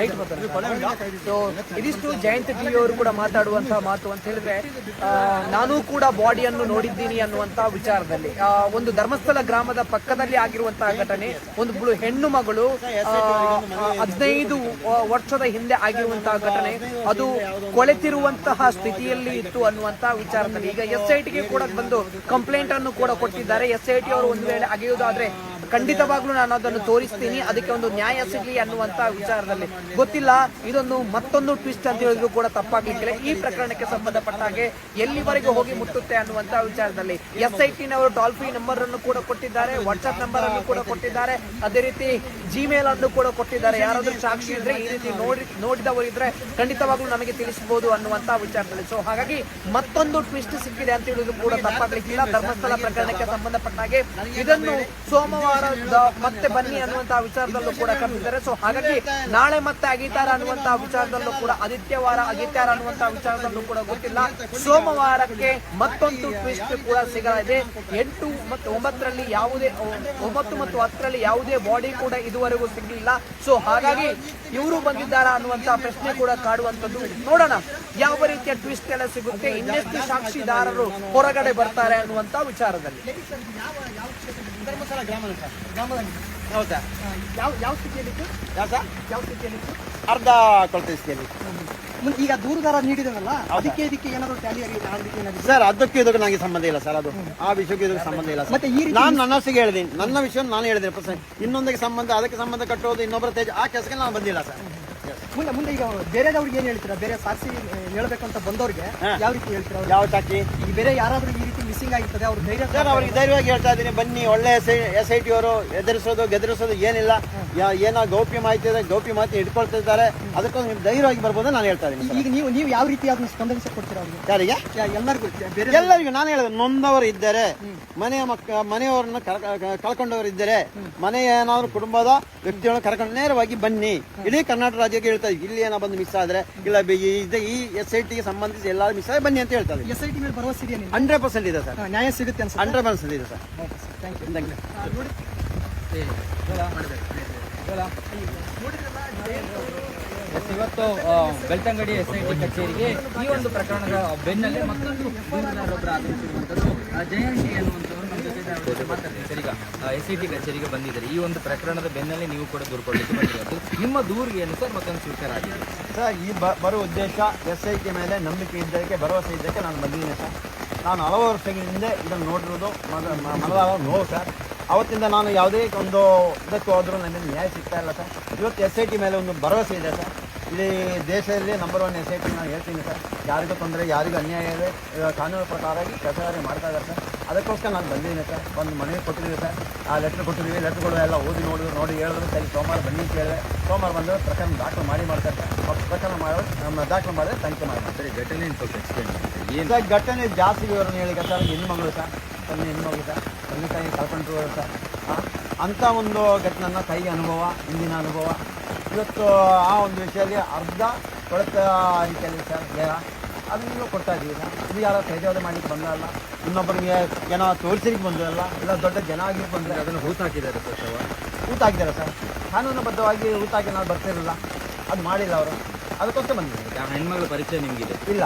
ಲೈಟ್ ಸೊ ಇದಿಷ್ಟು ಜಯಂತ್ ಟಿ ಅವರು ಕೂಡ ಮಾತಾಡುವಂತ ಮಾತು ಅಂತ ಹೇಳಿದ್ರೆ ನಾನು ಕೂಡ ಬಾಡಿಯನ್ನು ನೋಡಿದ್ದೀನಿ ಅನ್ನುವಂತಹ ವಿಚಾರದಲ್ಲಿ. ಒಂದು ಧರ್ಮಸ್ಥಳ ಗ್ರಾಮದ ಪಕ್ಕದಲ್ಲಿ ಆಗಿರುವಂತಹ ಘಟನೆ, ಒಂದು ಹೆಣ್ಣು ಮಗಳು ಹದಿನೈದು ವರ್ಷದ ಹಿಂದೆ ಆಗಿರುವಂತಹ ಘಟನೆ. ಅದು ಕೊಳೆತಿರುವಂತಹ ಸ್ಥಿತಿಯಲ್ಲಿ ಇತ್ತು ಅನ್ನುವಂತಹ ವಿಚಾರದಲ್ಲಿ. ಈಗ ಎಸ್ ಐ ಟಿಗೆ ಕೂಡ ಬಂದು ಕಂಪ್ಲೇಂಟ್ ಅನ್ನು ಕೂಡ ಕೊಟ್ಟಿದ್ದಾರೆ. ಎಸ್ ಐ ಟಿ ಅವರು ಒಂದು ವೇಳೆ ಅಗೆಯುವುದಾದ್ರೆ ಖಂಡಿತವಾಗ್ಲೂ ನಾನು ಅದನ್ನು ತೋರಿಸ್ತೀನಿ. ಅದಕ್ಕೆ ಒಂದು ನ್ಯಾಯ ಸಿಗಲಿ ಅನ್ನುವಂತ ವಿಚಾರದಲ್ಲಿ. ಗೊತ್ತಿಲ್ಲ, ಇದೊಂದು ಮತ್ತೊಂದು ಟ್ವಿಸ್ಟ್ ಅಂತ ಹೇಳಿದ್ರು ಕೂಡ ತಪ್ಪಾಗ್ಲಿಕ್ಕಿಲ್ಲ. ಈ ಪ್ರಕರಣಕ್ಕೆ ಸಂಬಂಧಪಟ್ಟ ಹಾಗೆ ಎಲ್ಲಿವರೆಗೂ ಹೋಗಿ ಮುಟ್ಟುತ್ತೆ ಅನ್ನುವಂತ ವಿಚಾರದಲ್ಲಿ ಎಸ್ ಐ ಟಿನವರು ಟೋಲ್ ಫ್ರೀ ನಂಬರ್ ಅನ್ನು ಕೂಡ ಕೊಟ್ಟಿದ್ದಾರೆ ವಾಟ್ಸ್ಆಪ್ ನಂಬರ್ ಅನ್ನು ಕೂಡ ಕೊಟ್ಟಿದ್ದಾರೆ. ಅದೇ ರೀತಿ ಜಿಮೇಲ್ ಅನ್ನು ಕೂಡ ಕೊಟ್ಟಿದ್ದಾರೆ. ಯಾರಾದ್ರೂ ಸಾಕ್ಷಿ ಇದ್ರೆ ಈ ರೀತಿ ನೋಡಿ, ನೋಡಿದವರು ಇದ್ರೆ ಖಂಡಿತವಾಗ್ಲೂ ನಮಗೆ ತಿಳಿಸಬಹುದು ಅನ್ನುವಂತ ವಿಚಾರದಲ್ಲಿ. ಸೊ ಹಾಗಾಗಿ ಮತ್ತೊಂದು ಟ್ವಿಸ್ಟ್ ಸಿಕ್ಕಿದೆ ಅಂತ ಹೇಳಿದ್ರು ಕೂಡ ತಪ್ಪಾಗ್ಲಿಕ್ಕಿಲ್ಲ. ಧರ್ಮಸ್ಥಳ ಪ್ರಕರಣಕ್ಕೆ ಸಂಬಂಧಪಟ್ಟ ಹಾಗೆ ಇದನ್ನು ಸೋಮವಾರ ಮತ್ತೆ ಬನ್ನಿ ಅನ್ನುವಂತಹ ವಿಚಾರದಲ್ಲೂ ಕೂಡ ಕರೆದಿದ್ದಾರೆ. ಸೊ ಹಾಗಾಗಿ ನಾಳೆ ಮತ್ತೆ ಅಗಿತಾರ ಅನ್ನುವಂತಹ ವಿಚಾರದಲ್ಲೂ ಕೂಡ, ಆದಿತ್ಯವಾರ ಅಗಿತಾರ ಅನ್ನುವಂತಹ ವಿಚಾರದಲ್ಲೂ ಕೂಡ ಗೊತ್ತಿಲ್ಲ. ಸೋಮವಾರಕ್ಕೆ ಮತ್ತೊಂದು ಟ್ವಿಸ್ಟ್ ಕೂಡ ಸಿಗಲಿದೆ. ಎಂಟು ಮತ್ತು ಒಂಬತ್ತರಲ್ಲಿ ಯಾವುದೇ, ಒಂಬತ್ತು ಮತ್ತು ಹತ್ತರಲ್ಲಿ ಯಾವುದೇ ಬಾಡಿ ಕೂಡ ಇದುವರೆಗೂ ಸಿಗಲಿಲ್ಲ. ಸೊ ಹಾಗಾಗಿ ಇವರು ಬಂದಿದ್ದಾರಾ ಅನ್ನುವಂತಹ ಪ್ರಶ್ನೆ ಕೂಡ ಕಾಡುವಂತದ್ದು ನೋಡೋಣ ಯಾವ ರೀತಿಯ ಟ್ವಿಸ್ಟ್ ಎಲ್ಲ ಸಿಗುತ್ತೆ. ಇನ್ನೆಷ್ಟು ಸಾಕ್ಷಿದಾರರು ಹೊರಗಡೆ ಬರ್ತಾರೆ ಅನ್ನುವಂತ ವಿಚಾರದಲ್ಲಿ. ಧರ್ಮಸ್ಥಳ ಗ್ರಾಮದ ಸರ್. ಗ್ರಾಮದಲ್ಲಿ. ಹೌದಾ? ಯಾವ ಯಾವ ಸ್ಥಿತಿಯಲ್ಲಿತ್ತು ಯಾವ ಸರ್? ಯಾವ ಸ್ಥಿತಿಯಲ್ಲಿತ್ತು ಅರ್ಧ ಕೊಳತೆ ಸ್ಥಿತಿಯಲ್ಲಿ ಈಗ ದೂರುದಾರ ನೀಡಿದನಲ್ಲ ಅದಕ್ಕೆ ಇದಕ್ಕೆ ಏನಾದ್ರು ಟ್ಯಾಲಿ ಏನಾದ್ರು ಸರ್ ಅದಕ್ಕೆ ಇದಕ್ಕೆ ನನಗೆ ಸಂಬಂಧ ಇಲ್ಲ ಸರ್ ಅದು. ಆ ವಿಷಯಕ್ಕೆ ಇದಕ್ಕೆ ಸಂಬಂಧ ಇಲ್ಲ ಮತ್ತೆ ಈ ನಾನು ನನ್ನಸಿಗೆ ಹೇಳಿದ್ದೀನಿ ನನ್ನ ವಿಷಯ ನಾನು ಹೇಳಿದ್ದೀನಿ ಪ್ರಸನ್ ಇನ್ನೊಂದಕ್ಕೆ ಸಂಬಂಧ ಅದಕ್ಕೆ ಸಂಬಂಧ ಕಟ್ಟೋದು ಇನ್ನೊಬ್ಬರ ತೇಜ್ ಆ ಕೆಲಸಕ್ಕೆ ನಾನು ಬಂದಿಲ್ಲ ಸರ್. ಮುಂದೆ ಮುಂದೆ ಈಗ ಬೇರೆದವ್ರಿಗೆ ಏನ್ ಹೇಳ್ತೀರಾ? ಬೇರೆ ಸಾಕ್ಷಿ ಹೇಳ್ಬೇಕಂತ ಬಂದವ್ರಿಗೆ. ಯಾವ ರೀತಿ ಹೇಳ್ತೀರಾ ಯಾವ ಸಾಕ್ಷಿ ಈ ಬೇರೆ ಯಾರಾದ್ರೂ ಮಿಸ್ಸಿಂಗ್ ಆಗಿರ್ತದೆ ಅವ್ರು ಧೈರ್ಯ ಸರ್ ಅವ್ರಿಗೆ ಧೈರ್ಯವಾಗಿ ಹೇಳ್ತಾ ಇದ್ದೀನಿ. ಬನ್ನಿ ಒಳ್ಳೆ S I S I T ಅವರು ಎದುರಿಸೋದು ಗೆದರಿಸೋದು ಏನಿಲ್ಲ. ಏನೋ ಗೌಪ್ಯ ಮಾಹಿತಿ ಇದೆ ಗೌಪ್ಯ ಮಾಹಿತಿ ಇಟ್ಕೊಳ್ತಿದ್ದಾರೆ ಅದಕ್ಕೊಂದು ನೀವು ಧೈರ್ಯವಾಗಿ ಬರ್ಬೋದು ನಾನು ಹೇಳ್ತಾ ಇದ್ದೀನಿ ಸರ್. ಈಗ ನೀವು ನೀವು ಯಾವ ರೀತಿ ಅದನ್ನ ಸ್ಪಂದನೆ ಕೊಡ್ತೀರಾ ಅವ್ರಿಗೆ ಯಾರಿಗೆ ಎಲ್ಲರಿಗೂ ಎಲ್ಲರಿಗೂ ನಾನು ಹೇಳಿದೆ ನೊಂದವರು ಇದ್ದಾರೆ ಮನೆಯ ಮಕ್ಕ ಮನೆಯವರನ್ನ ಕಳ್ಕ- ಕಳ್ಕೊಂಡವರು ಇದ್ದಾರೆ ಮನೆಯ ಏನಾದ್ರು ಕುಟುಂಬದ ವ್ಯಕ್ತಿಗಳನ್ನ ಕರ್ಕೊಂಡು ನೇರವಾಗಿ ಬನ್ನಿ ಇಡೀ ಕರ್ನಾಟಕ ರಾಜ್ಯಕ್ಕೆ ಹೇಳ್ತಾ ಇದ್ದೀವಿ ಇಲ್ಲಿ ಏನೋ ಬಂದು ಮಿಸ್ ಆದ್ರೆ ಇಲ್ಲ ಬಿ- ಈ- ಇದು ಈ ಎಸ್ ಐ ಟಿಗೆ ಸಂಬಂಧಿಸಿ ಎಲ್ಲಾರು ಮಿಸ್ ಆಗಿ ಬನ್ನಿ ಅಂತ ಹೇಳ್ತಾ ಇದ್ದೀವಿ ಎಸ್ ಐ ಟಿ ಮೇಲೆ ಭರವಸೆ ಇದೆ? ಹಂಡ್ರೆಡ್ ಪರ್ಸೆಂಟ್ ಇದೆ ಸರ್ ನ್ಯಾಯ ಸಿಗುತ್ತೆ ಅಂತ ಹಂಡ್ರೆಡ್ ಪರ್ಸೆಂಟ್ ಇದೆ sir thank you thank you ಇವತ್ತು ಬೆಳ್ತಂಗಡಿ ಎಸ್ ಐ ಟಿ ಕಚೇರಿಗೆ ಈ ಒಂದು ಪ್ರಕರಣದ ಬೆನ್ನಲ್ಲೇ ಮತ್ತೊಂದು ದೂರುದಾರರೊಬ್ಬರು ಆಗಮಿಸಿರುವಂಥದ್ದು ಜಯಂತಿ ಅನ್ನುವಂಥವ್ರು ನಮ್ಮ ಜೊತೆ ಮಾತಾಡ್ತೀನಿ ಸರ್, ಈಗ ಎಸ್ ಐ ಟಿ ಕಚೇರಿಗೆ ಬಂದಿದ್ದಾರೆ. ಈ ಒಂದು ಪ್ರಕರಣದ ಬೆನ್ನಲ್ಲೇ ನೀವು ಕೂಡ ದೂರು ನಿಮ್ಮ ದೂರಿಗೆ ಏನು ಸರ್ ಮತ್ತೊಂದು ಸ್ವೀಕಾರ ಆಗಿದೆ. ಸರ್, ಈ ಬರೋ ಉದ್ದೇಶ ಎಸ್ ಐ ಟಿ ಮೇಲೆ ನಂಬಿಕೆ ಇದ್ದಕ್ಕೆ ಭರವಸೆ ಇದ್ದಕ್ಕೆ ನಾನು ಬಂದಿದ್ದೀನಿ, ಸರ್. ನಾನು ಹಲವು ವರ್ಷಗಳಿಂದ ಇದನ್ನು ನೋಡಿರೋದು ಮನ ಮ- ಮನದಾಳ ನೋವು, ಸರ್. ಅವತ್ತಿಂದ ನಾನು ಯಾವುದೇ ಒಂದು ಇದಕ್ಕೆ ಹೋದರೂ ನನಗೆ ನ್ಯಾಯ ಸಿಗ್ತಾ ಇಲ್ಲ ಸರ್. ಇವತ್ತು ಎಸ್ ಐ ಟಿ ಮೇಲೆ ಒಂದು ಭರವಸೆ ಇದೆ ಸರ್. ಇಲ್ಲಿ ದೇಶದಲ್ಲಿ number one S I T ನಾನು ಹೇಳ್ತೀನಿ ಸರ್. ಯಾರಿಗೂ ತೊಂದರೆ ಯಾರಿಗೂ ಅನ್ಯಾಯ ಇದೆ. ಇವಾಗ ಕಾನೂನು ಪ್ರಕಾರವಾಗಿ ಕೆಲಸಗಾರಿ ಮಾಡ್ತಾ ಇದ್ದಾರೆ ಸರ್. ಅದಕ್ಕೋಸ್ಕರ ನಾನು ಬಂದಿದ್ದೀನಿ ಸರ್. ಒಂದು ಮನೆಗೆ ಕೊಟ್ಟಿದ್ದೀವಿ ಸರ್. ಆ ಲೆಟ್ರ್ ಕೊಟ್ಟಿದ್ದೀವಿ. ಲೆಟ್ರ್ಗಳು ಎಲ್ಲ ಓದಿ ನೋಡಿದ್ರು ನೋಡಿ ಹೇಳಿದ್ರು. ಸರಿ ಸೋಮವಾರ ಬನ್ನಿ ಕೇಳಿದೆ ಸೋಮವಾರ ಬಂದು ಪ್ರಕರಣ ದಾಖಲು ಮಾಡಿ ಮಾಡ್ತಾರೆ ಸರ್. ಪ್ರಕರಣ ಮಾಡೋದು ನಮ್ಮ ದಾಖಲು ಮಾಡಿದ್ರೆ ತನಿಖೆ ಮಾಡಿ ಸರಿ ಘಟನೆ ಸ್ವಲ್ಪ ಎಕ್ಸ್ಪ್ಲೇನ್ ಮಾಡಿ ಸರ್ ಘಟನೆ ಜಾಸ್ತಿ ವಿವರಣೆ ಹೇಳಿ ಸರ್. ಹೆಣ್ಮಗಳು ಸರ್. ತಂದೆ ಹೆಣ್ಮಗಳು ಸರ್. ತಂದೆ ತಾಯಿ ಕಳ್ಕೊಂಡ್ರು ಸರ್ ಆ, ಅಂಥ ಒಂದು ಘಟನೆನ ಕೈಗೆ ಅನುಭವ ಹಿಂದಿನ ಅನುಭವ. ಇವತ್ತು ಆ ಒಂದು ವಿಷಯದಲ್ಲಿ ಅರ್ಧ ಕೊಳೆತ ರೀತಿಯಲ್ಲಿ ಸರ್ ದೇಹ ಅದನ್ನು ಕೊಡ್ತಾ ಇದ್ದೀವಿ ಸರ್. ಇದು ಯಾರೋ ತೇಜವಾದ ಮಾಡಲಿಕ್ಕೆ ಬಂದಲ್ಲ. ಇನ್ನೊಬ್ಬರಿಗೆ ಏನೋ ತೋರಿಸಲಿಕ್ಕೆ ಬಂದಿಲ್ಲ. ಇಲ್ಲ ದೊಡ್ಡ ಜನ ಆಗಿ ಬಂದರೆ ಅದನ್ನು ಹೂತು ಹಾಕಿದ್ದಾರೆ ಸರ್ ಹಾಕಿದ್ದಾರೆ ಸರ್. ಕಾನೂನುಬದ್ಧವಾಗಿ ಹಾಕಿ ನಾವು ಬರ್ತಿರಲಿಲ್ಲ. ಅದು ಮಾಡಿಲ್ಲ ಅವರು. ಅದಕ್ಕೋಸ್ಕರ ಬಂದಿದ್ದೀವಿ ಹೆಣ್ಮಗಳ ಪರಿಚಯ ನಿಮಗಿದೆ. ಇಲ್ಲ.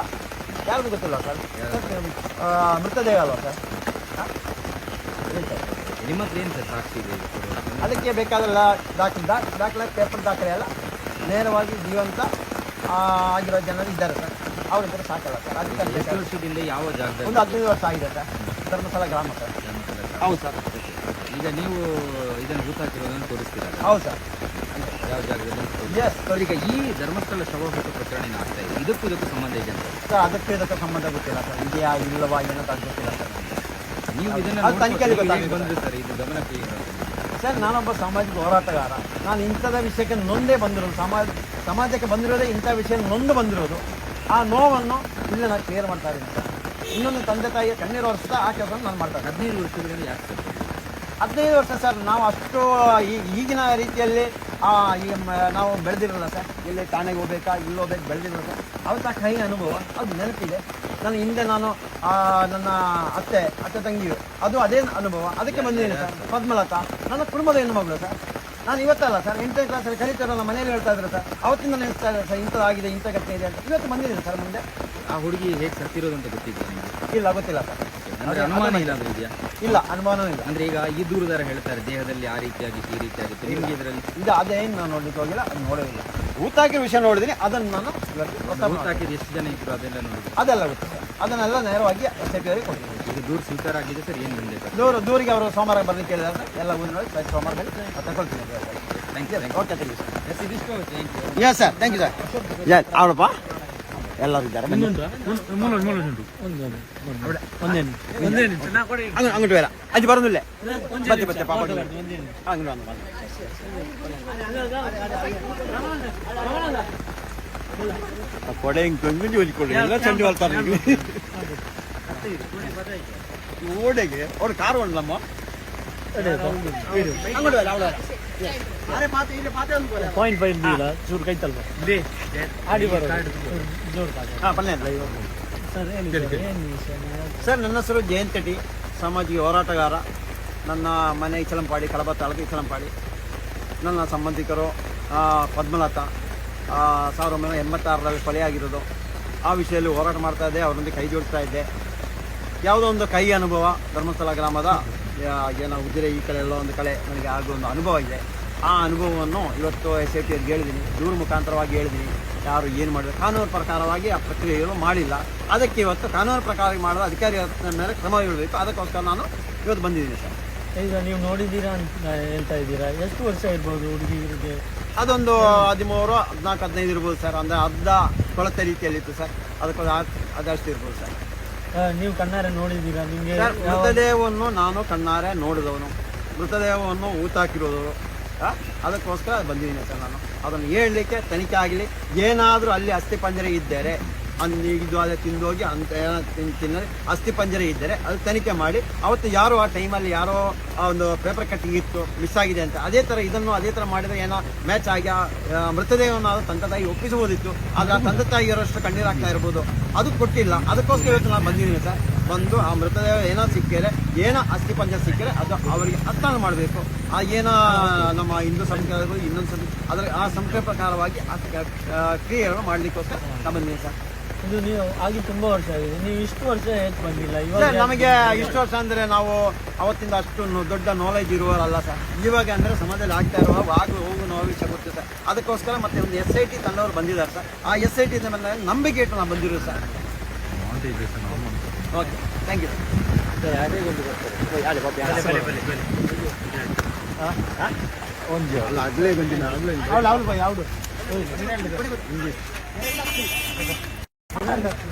ಯಾರಿಗೂ ಗೊತ್ತಿಲ್ಲ ಸರ್. ಮೃತದೇಹ ಅಲ್ವಾ ಸರ್. ನಿಮ್ಮ ಹತ್ರ ಏನು ಸರ್ ಸಾಕ್ಷಿ ಇದೆ ಅದಕ್ಕೆ ಬೇಕಾದಲ್ಲ ದಾಖಲೆ ದಾ ದಾಖಲೆ ಪೇಪರ್ ದಾಖಲೆ ಎಲ್ಲ ನೇರವಾಗಿ ಜೀವಂತ ಆಗಿರೋ ಜನರು ಇದ್ದಾರೆ ಸರ್. ಅವ್ರಿದ್ರೆ ಸಾಕಲ್ಲ ಸರ್. ಅದಕ್ಕೆ ಎಷ್ಟು ವರ್ಷದಿಂದ ಯಾವ ಜಾಗದಲ್ಲಿ? ಒಂದು ಹದಿನೈದು ವರ್ಷ ಆಗಿದೆ ಸರ್. ಧರ್ಮಸ್ಥಳ ಗ್ರಾಮ ಸರ್. ಹೌದು ಸರ್. ಈಗ ನೀವು ಇದನ್ನು ಹೂತು ಹಾಕಿರೋದನ್ನು ತೋರಿಸ್ತೀರಾ? ಹೌದು ಸರ್. ಯಾವ ಜಾಗದಲ್ಲಿ? ಎಸ್ ಈಗ ಈ ಧರ್ಮಸ್ಥಳ ಶವ ಹುಟ್ಟು ಪ್ರಕರಣ ಏನಾಗ್ತಾ ಆಗ್ತಾ ಇದೆ? ಇದಕ್ಕೂ ಇದಕ್ಕೂ ಸಂಬಂಧ ಇದೆ ಸರ್ ಅದಕ್ಕೆ ಇದಕ್ಕೆ ಸಂಬಂಧ ಗೊತ್ತಿಲ್ಲ ಸರ್. ಇದೆಯಾ ಇಲ್ಲವಾ ಏನಂತ ಗೊತ್ತಿಲ್ಲ ಸರ್. ನೀವು ಇದನ್ನ ಅದು ತನಿಖೆಯಲ್ಲಿ ನೋಡ್ಕೊಂಡು ಹೇಗೆ ಗೊತ್ತಾಗುತ್ತೆ ಬಂದ್ರಿ ಸರ್ ಇದು ಗಮನಕ್ಕೆ? ಸರ್ ನಾನೊಬ್ಬ ಸಾಮಾಜಿಕ ಹೋರಾಟಗಾರ. ನಾನು ಇಂಥದ ವಿಷಯಕ್ಕೆ ನೊಂದೇ ಬಂದಿರೋದು. ಸಮಾಜ ಸಮಾಜಕ್ಕೆ ಬಂದಿರೋದೇ ಇಂಥ ವಿಷಯ ನೊಂದು ಬಂದಿರೋದು. ಆ ನೋವನ್ನು ಇಲ್ಲಿ ನಾನು ಕ್ಲಿಯರ್ ಮಾಡ್ತಾ ಇದ್ದೀನಿ ಸರ್. ಇನ್ನೊಂದು ತಂದೆ ತಾಯಿಯ ಕಣ್ಣೀರು ಒರೆಸ್ತಾ ಆ ಕೆಲಸ ನಾನು ಮಾಡ್ತಾ ಇದ್ದೀನಿ. ಹದಿನೈದು ವರ್ಷದಲ್ಲಿ ಯಾಕೆ ಸರ್? ಹದಿನೈದು ವರ್ಷ ಸರ್ ನಾವು ಅಷ್ಟು ಈ- ಈಗಿನ ರೀತಿಯಲ್ಲಿ ಆ, ಈ ಮ- ನಾವು ಬೆಳೆದಿರಲ್ಲ ಸರ್. ಇಲ್ಲಿ ಠಾಣೆಗೆ ಹೋಗ್ಬೇಕಾ ಇಲ್ಲಿ ಹೋಗ್ಬೇಕು ಬೆಳೆದಿರಲ್ಲ ಸರ್ ಅವತ್ತ ಕೈ ಅನುಭವ ಅದು ನೆನಪಿದೆ. ನನ್ನ ಹಿಂದೆ ನಾನು ಆ, ನನ್ನ ಅತ್ತೆ ಅತ್ತೆ ತಂಗಿಯು. ಅದು ಅದೇ ಅನುಭವ. ಅದಕ್ಕೆ ಬಂದಿದ್ದೀನಿ ಸರ್. ಪದ್ಮಲತಾ. ನನ್ನ ಕುಟುಂಬದ ಹೆಣ್ಣುಮಗಳು ಸರ್. ನಾನು ಇವತ್ತಲ್ಲ ಸರ್ ಎಂಟನೇ ಕ್ಲಾಸಲ್ಲಿ ಕಲಿತಾರಲ್ಲ ಮನೇಲಿ ಹೇಳ್ತಾ ಇದ್ರು ಸರ್. ಅವತ್ತಿಂದ ನೆನೆಸ್ತಾ ಇದ್ದಾರೆ ಸರ್ ಇಂಥದ್ದಾಗಿದೆ ಇಂಥ ಘಟನೆ ಇದೆ ಅಂತ. ಇವತ್ತು ಬಂದಿದ್ದೀನಿ ಸರ್ ಮುಂದೆ. ಆ ಹುಡುಗಿ ಹೇಗೆ ಸತ್ತಿರೋದು ಅಂತ ಗೊತ್ತಿದೆ ಇಲ್ಲ ಗೊತ್ತಿಲ್ಲ ಸರ್. ಅಂದ್ರೆ ಅನುಮಾನ ಇಲ್ಲ ಇದೆಯಾ? ಇಲ್ಲ ಅನುಮಾನ ಇಲ್ಲ. ಅಂದ್ರೆ ಈಗ ಈ ದೂರದಾರ ಹೇಳ್ತಾರೆ ದೇಹದಲ್ಲಿ ಆ ರೀತಿಯಾಗಿ ಈ ರೀತಿಯಾಗಿತ್ತು ನಿಮ್ಗೆ ಇದರಲ್ಲಿ ಇದು ಅದೇನು ನಾನು ನೋಡ್ಲಿಕ್ಕೆ ಹೋಗಿಲ್ಲ ಅದು ನೋಡೋದಿಲ್ಲ. ಊತಾಕಿರೋ ವಿಷಯ ನೋಡಿದ್ದೀನಿ ಅದನ್ನು ನಾನು ಇವತ್ತು ಎಷ್ಟು ಜನ ಇದ್ರು ಅದೆಲ್ಲ ನೋಡಿದ್ರು ಅದೆಲ್ಲ ಗೊತ್ತು ಸರ್ ಅದನ್ನೆಲ್ಲ ನೇರವಾಗಿ ಎಸ್ ಐ ಪಿ ಅವರಿಗೆ ಕೊಟ್ಟಿದ್ದೀನಿ. ಈಗ ದೂರ ಸ್ವೀಕಾರ ಆಗಿದೆ ಸರ್ ಏನು ಬಂದಿದೆ ಸರ್? ದೂರ ದೂರಿಗೆ ಅವರು ಸೋಮವಾರ ಬರ್ಲಿಕ್ಕೆ ಹೇಳಿದಾಗ. ಎಲ್ಲ ನೋಡಿ ಪ್ರತಿ ಸೋಮವಾರ ಬಂದು ತಗೊಳ್ತೀನಿ thank you okay thank you sir yes ಇದಿಷ್ಟು thank you yeah sir thank you sir yeah ಅವಳಪ್ಪ? ಎಲ್ಲರೂ ಇದ್ದಾರೆ. ಬನ್ನಿ. ಅಂಗ್- ಅಂಗಡಿ ಬೇಡ. ಅದು ಬರೋದಿಲ್ಲ ಬತ್ತೆ ಬತ್ತೆ ಪಾಪ ಅಂಗಡಿ ಒಂದು ಬಂದು ಕೊಡೆ ಹಿಂಗೆ ತಂದು ಜೋಲಿ ಕೊಡಿ ಎಲ್ಲ ಚಂಡಿ ಬರ್ತಾರೆ ಓಡೆಗೆ ಅವ್ರು ಕಾರು ಉಂಟಮ್ಮ ಅಂಗಡಿ ಬೇಡ ಅವಳ ಪಾಯಿಂಟ್ ಪಾಯಿಂಟ್ ಇಲ್ಲ ಚೂರು ಕೈ ತಲ್ವ? ಆಡಿ ಬರೋ ಹಾಂ ಪಲ್ಯ ಸರ್ ನನ್ನ ಹೆಸರು ಜಯಂತ್ ರೆಡ್ಡಿ ಸಾಮಾಜಿಕ ಹೋರಾಟಗಾರ. ನನ್ನ ಮನೆ ಇಚಲಂಪಾಡಿ ಕಡಬ ತಾಲೂಕು ಇಚಲಂಪಾಡಿ. ನನ್ನ ಸಂಬಂಧಿಕರು ಆ, ಪದ್ಮಲತಾ ಆ, ಸಾವಿರದ ಒಂಬೈನೂರ ಎಂಬತ್ತಾರರಲ್ಲಿ ಕೊಲೆಯಾಗಿರೋದು. ಆ ವಿಷಯದಲ್ಲಿ ಹೋರಾಟ ಮಾಡ್ತಾ ಇದ್ದೆ ಅವರೊಂದಿಗೆ ಕೈ ಜೋಡಿಸ್ತಾ ಇದ್ದೆ. ಯಾವುದೋ ಒಂದು ಕೈ ಅನುಭವ ಧರ್ಮಸ್ಥಳ ಗ್ರಾಮದ ಏನೋ ಉಜಿರೆ ಈ ಕಡೆ ಎಲ್ಲೋ ಒಂದು ಕಡೆ ನನಗೆ ಆಗೋ ಒಂದು ಅನುಭವ ಇದೆ. ಆ ಅನುಭವವನ್ನು ಇವತ್ತು ಎಸ್ ಐ ಅವ್ರಿಗೆ ಹೇಳಿದ್ದೀನಿ ದೂರು ಮುಖಾಂತರವಾಗಿ ಹೇಳಿದ್ದೀನಿ ಯಾರು ಏನು ಮಾಡಿದ್ರು ಕಾನೂನು ಪ್ರಕಾರವಾಗಿ ಆ ಪ್ರಕ್ರಿಯೆಗಳು ಮಾಡಿಲ್ಲ. ಅದಕ್ಕೆ ಇವತ್ತು ಕಾನೂನು ಪ್ರಕಾರ ಮಾಡಿದ ಅಧಿಕಾರಿ ಮೇಲೆ ಕ್ರಮ ಇರಬೇಕು ಅದಕ್ಕೋಸ್ಕರ ನಾನು ಇವತ್ತು ಬಂದಿದ್ದೀನಿ ಸರ್. ಈಗ ನೀವು ನೋಡಿದ್ದೀರಾ ಅಂತ ಹೇಳ್ತಾ ಇದ್ದೀರಾ? ಎಷ್ಟು ವರ್ಷ ಇರ್ಬೋದು ಹುಡುಗಿಗೆ ಅದೊಂದು ಹದಿಮೂರು ಹದಿನಾಲ್ಕು ಹದಿನೈದು ಇರ್ಬೋದು ಸರ್. ಅಂದರೆ ಅರ್ಧ ಕೊಳತೆ ರೀತಿಯಲ್ಲಿತ್ತು ಸರ್. ಅದಕ್ಕೊಂದು ಅದಷ್ಟು ಇರ್ಬೋದು ಸರ್. ನೀವು ಕಣ್ಣಾರೆ ನೋಡಿದ್ದೀರಾ? ನಿಮಗೆ ಸರ್ ಮೃತದೇಹವನ್ನು ನಾನು ಕಣ್ಣಾರೆ ನೋಡಿದವನು. ಮೃತದೇಹವನ್ನು ಊತಾಕಿರೋದು ಅದಕ್ಕೋಸ್ಕರ ಬಂದಿದ್ದೀನಿ ಸರ್ ನಾನು. ಅದನ್ನು ಹೇಳಲಿಕ್ಕೆ ತನಿಖೆ ಆಗಲಿ. ಏನಾದರೂ ಅಲ್ಲಿ ಅಸ್ಥಿ ಪಂಜರ ಇದ್ದರೆ ಅಲ್ಲಿ ಇದು ಅದೇ ಹೋಗಿ ಅಂತ ಏನೋ ತಿನ್- ತಿನ್ನದೆ ಅಸ್ಥಿ ಪಂಜರ ಇದ್ದರೆ ಅದು ತನಿಖೆ ಮಾಡಿ ಅವತ್ತು ಯಾರೋ ಆ ಟೈಮಲ್ಲಿ ಯಾರೋ ಆ ಒಂದು ಪೇಪರ್ ಕಟ್ಟಿಂಗ್ ಇತ್ತು ಮಿಸ್ ಆಗಿದೆ ಅಂತ ಅದೇ ಥರ ಇದನ್ನು ಅದೇ ಥರ ಮಾಡಿದರೆ ಏನೋ ಮ್ಯಾಚ್ ಆಗಿ ಆ, ಮೃತದೇಹವನ್ನು ಅದು ತಂದೆ ತಾಯಿ ಒಪ್ಪಿಸಬಹುದಿತ್ತು ಆದರೆ ಆ ತಂದೆ ತಾಯಿ ಇರೋಷ್ಟು ಕಣ್ಣೀರಾಗ್ತಾ ಇರ್ಬೋದು. ಅದು ಕೊಟ್ಟಿಲ್ಲ. ಅದಕ್ಕೋಸ್ಕರ ಇವತ್ತು ನಾನು ಬಂದಿದ್ದೀನಿ ಸರ್. ಬಂದು ಆ ಮೃತದೇಹ ಏನೋ ಸಿಕ್ಕಿದರೆ ಏನೋ ಅಸ್ಥಿ ಪಂಜರ ಅದು ಅವರಿಗೆ ಹಸ್ತಾನ ಮಾಡಬೇಕು. ಆ ಏನೋ ನಮ್ಮ ಹಿಂದೂ ಸಂಸ್ಕೃತಿ ಇನ್ನೊಂದು ಅದರ ಆ ಸಂಸ್ಕೃತಿ ಪ್ರಕಾರವಾಗಿ ಆ ಕ್ರಿಯೆಗಳನ್ನು ಮಾಡಲಿಕ್ಕೋಸ್ಕರ ನಾನು ಬಂದಿದ್ದೀನಿ ಸರ್. ಇದು ನೀವು ಆಗಿ ತುಂಬಾ ವರ್ಷ ಆಗಿದೆ. ನೀವು ಇಷ್ಟು ವರ್ಷ ಏತ್ ಬಂದಿಲ್ಲ. ಇವಾಗ ನಮಗೆ ಇಷ್ಟು ವರ್ಷ ಅಂದರೆ ನಾವು ಅವತ್ತಿಂದ ಅಷ್ಟು ದೊಡ್ಡ ನಾಲೆಜ್ ಇರುವವರಲ್ಲ ಸರ್. ಇವಾಗ ಅಂದರೆ ಸಮಾಜದಲ್ಲಿ ಆಗ್ತಾ ಇರುವ ಆಗು ಹೋಗು ನೋವು ವಿಷಯ ಗೊತ್ತು ಸರ್. ಅದಕ್ಕೋಸ್ಕರ ಮತ್ತೆ ಒಂದು ಎಸ್ ಐ ಟಿ ತಂಡವರು ಬಂದಿದ್ದಾರೆ ಸರ್. ಆ ಎಸ್ ಐ ಟಿ ಮೇಲೆ ನಂಬಿಕೆ ಇಟ್ಟು ನಾವು ಬಂದಿರೋದು ಸರ್. ಓಕೆ ಥ್ಯಾಂಕ್ ಯು ಅಲ್ಲ ಆಗ್ಲೇ ಬಂದಿಲ್ಲ ಅವಳು ಅವಳು ಅವಳು ಯಾವುದು? Lárgate.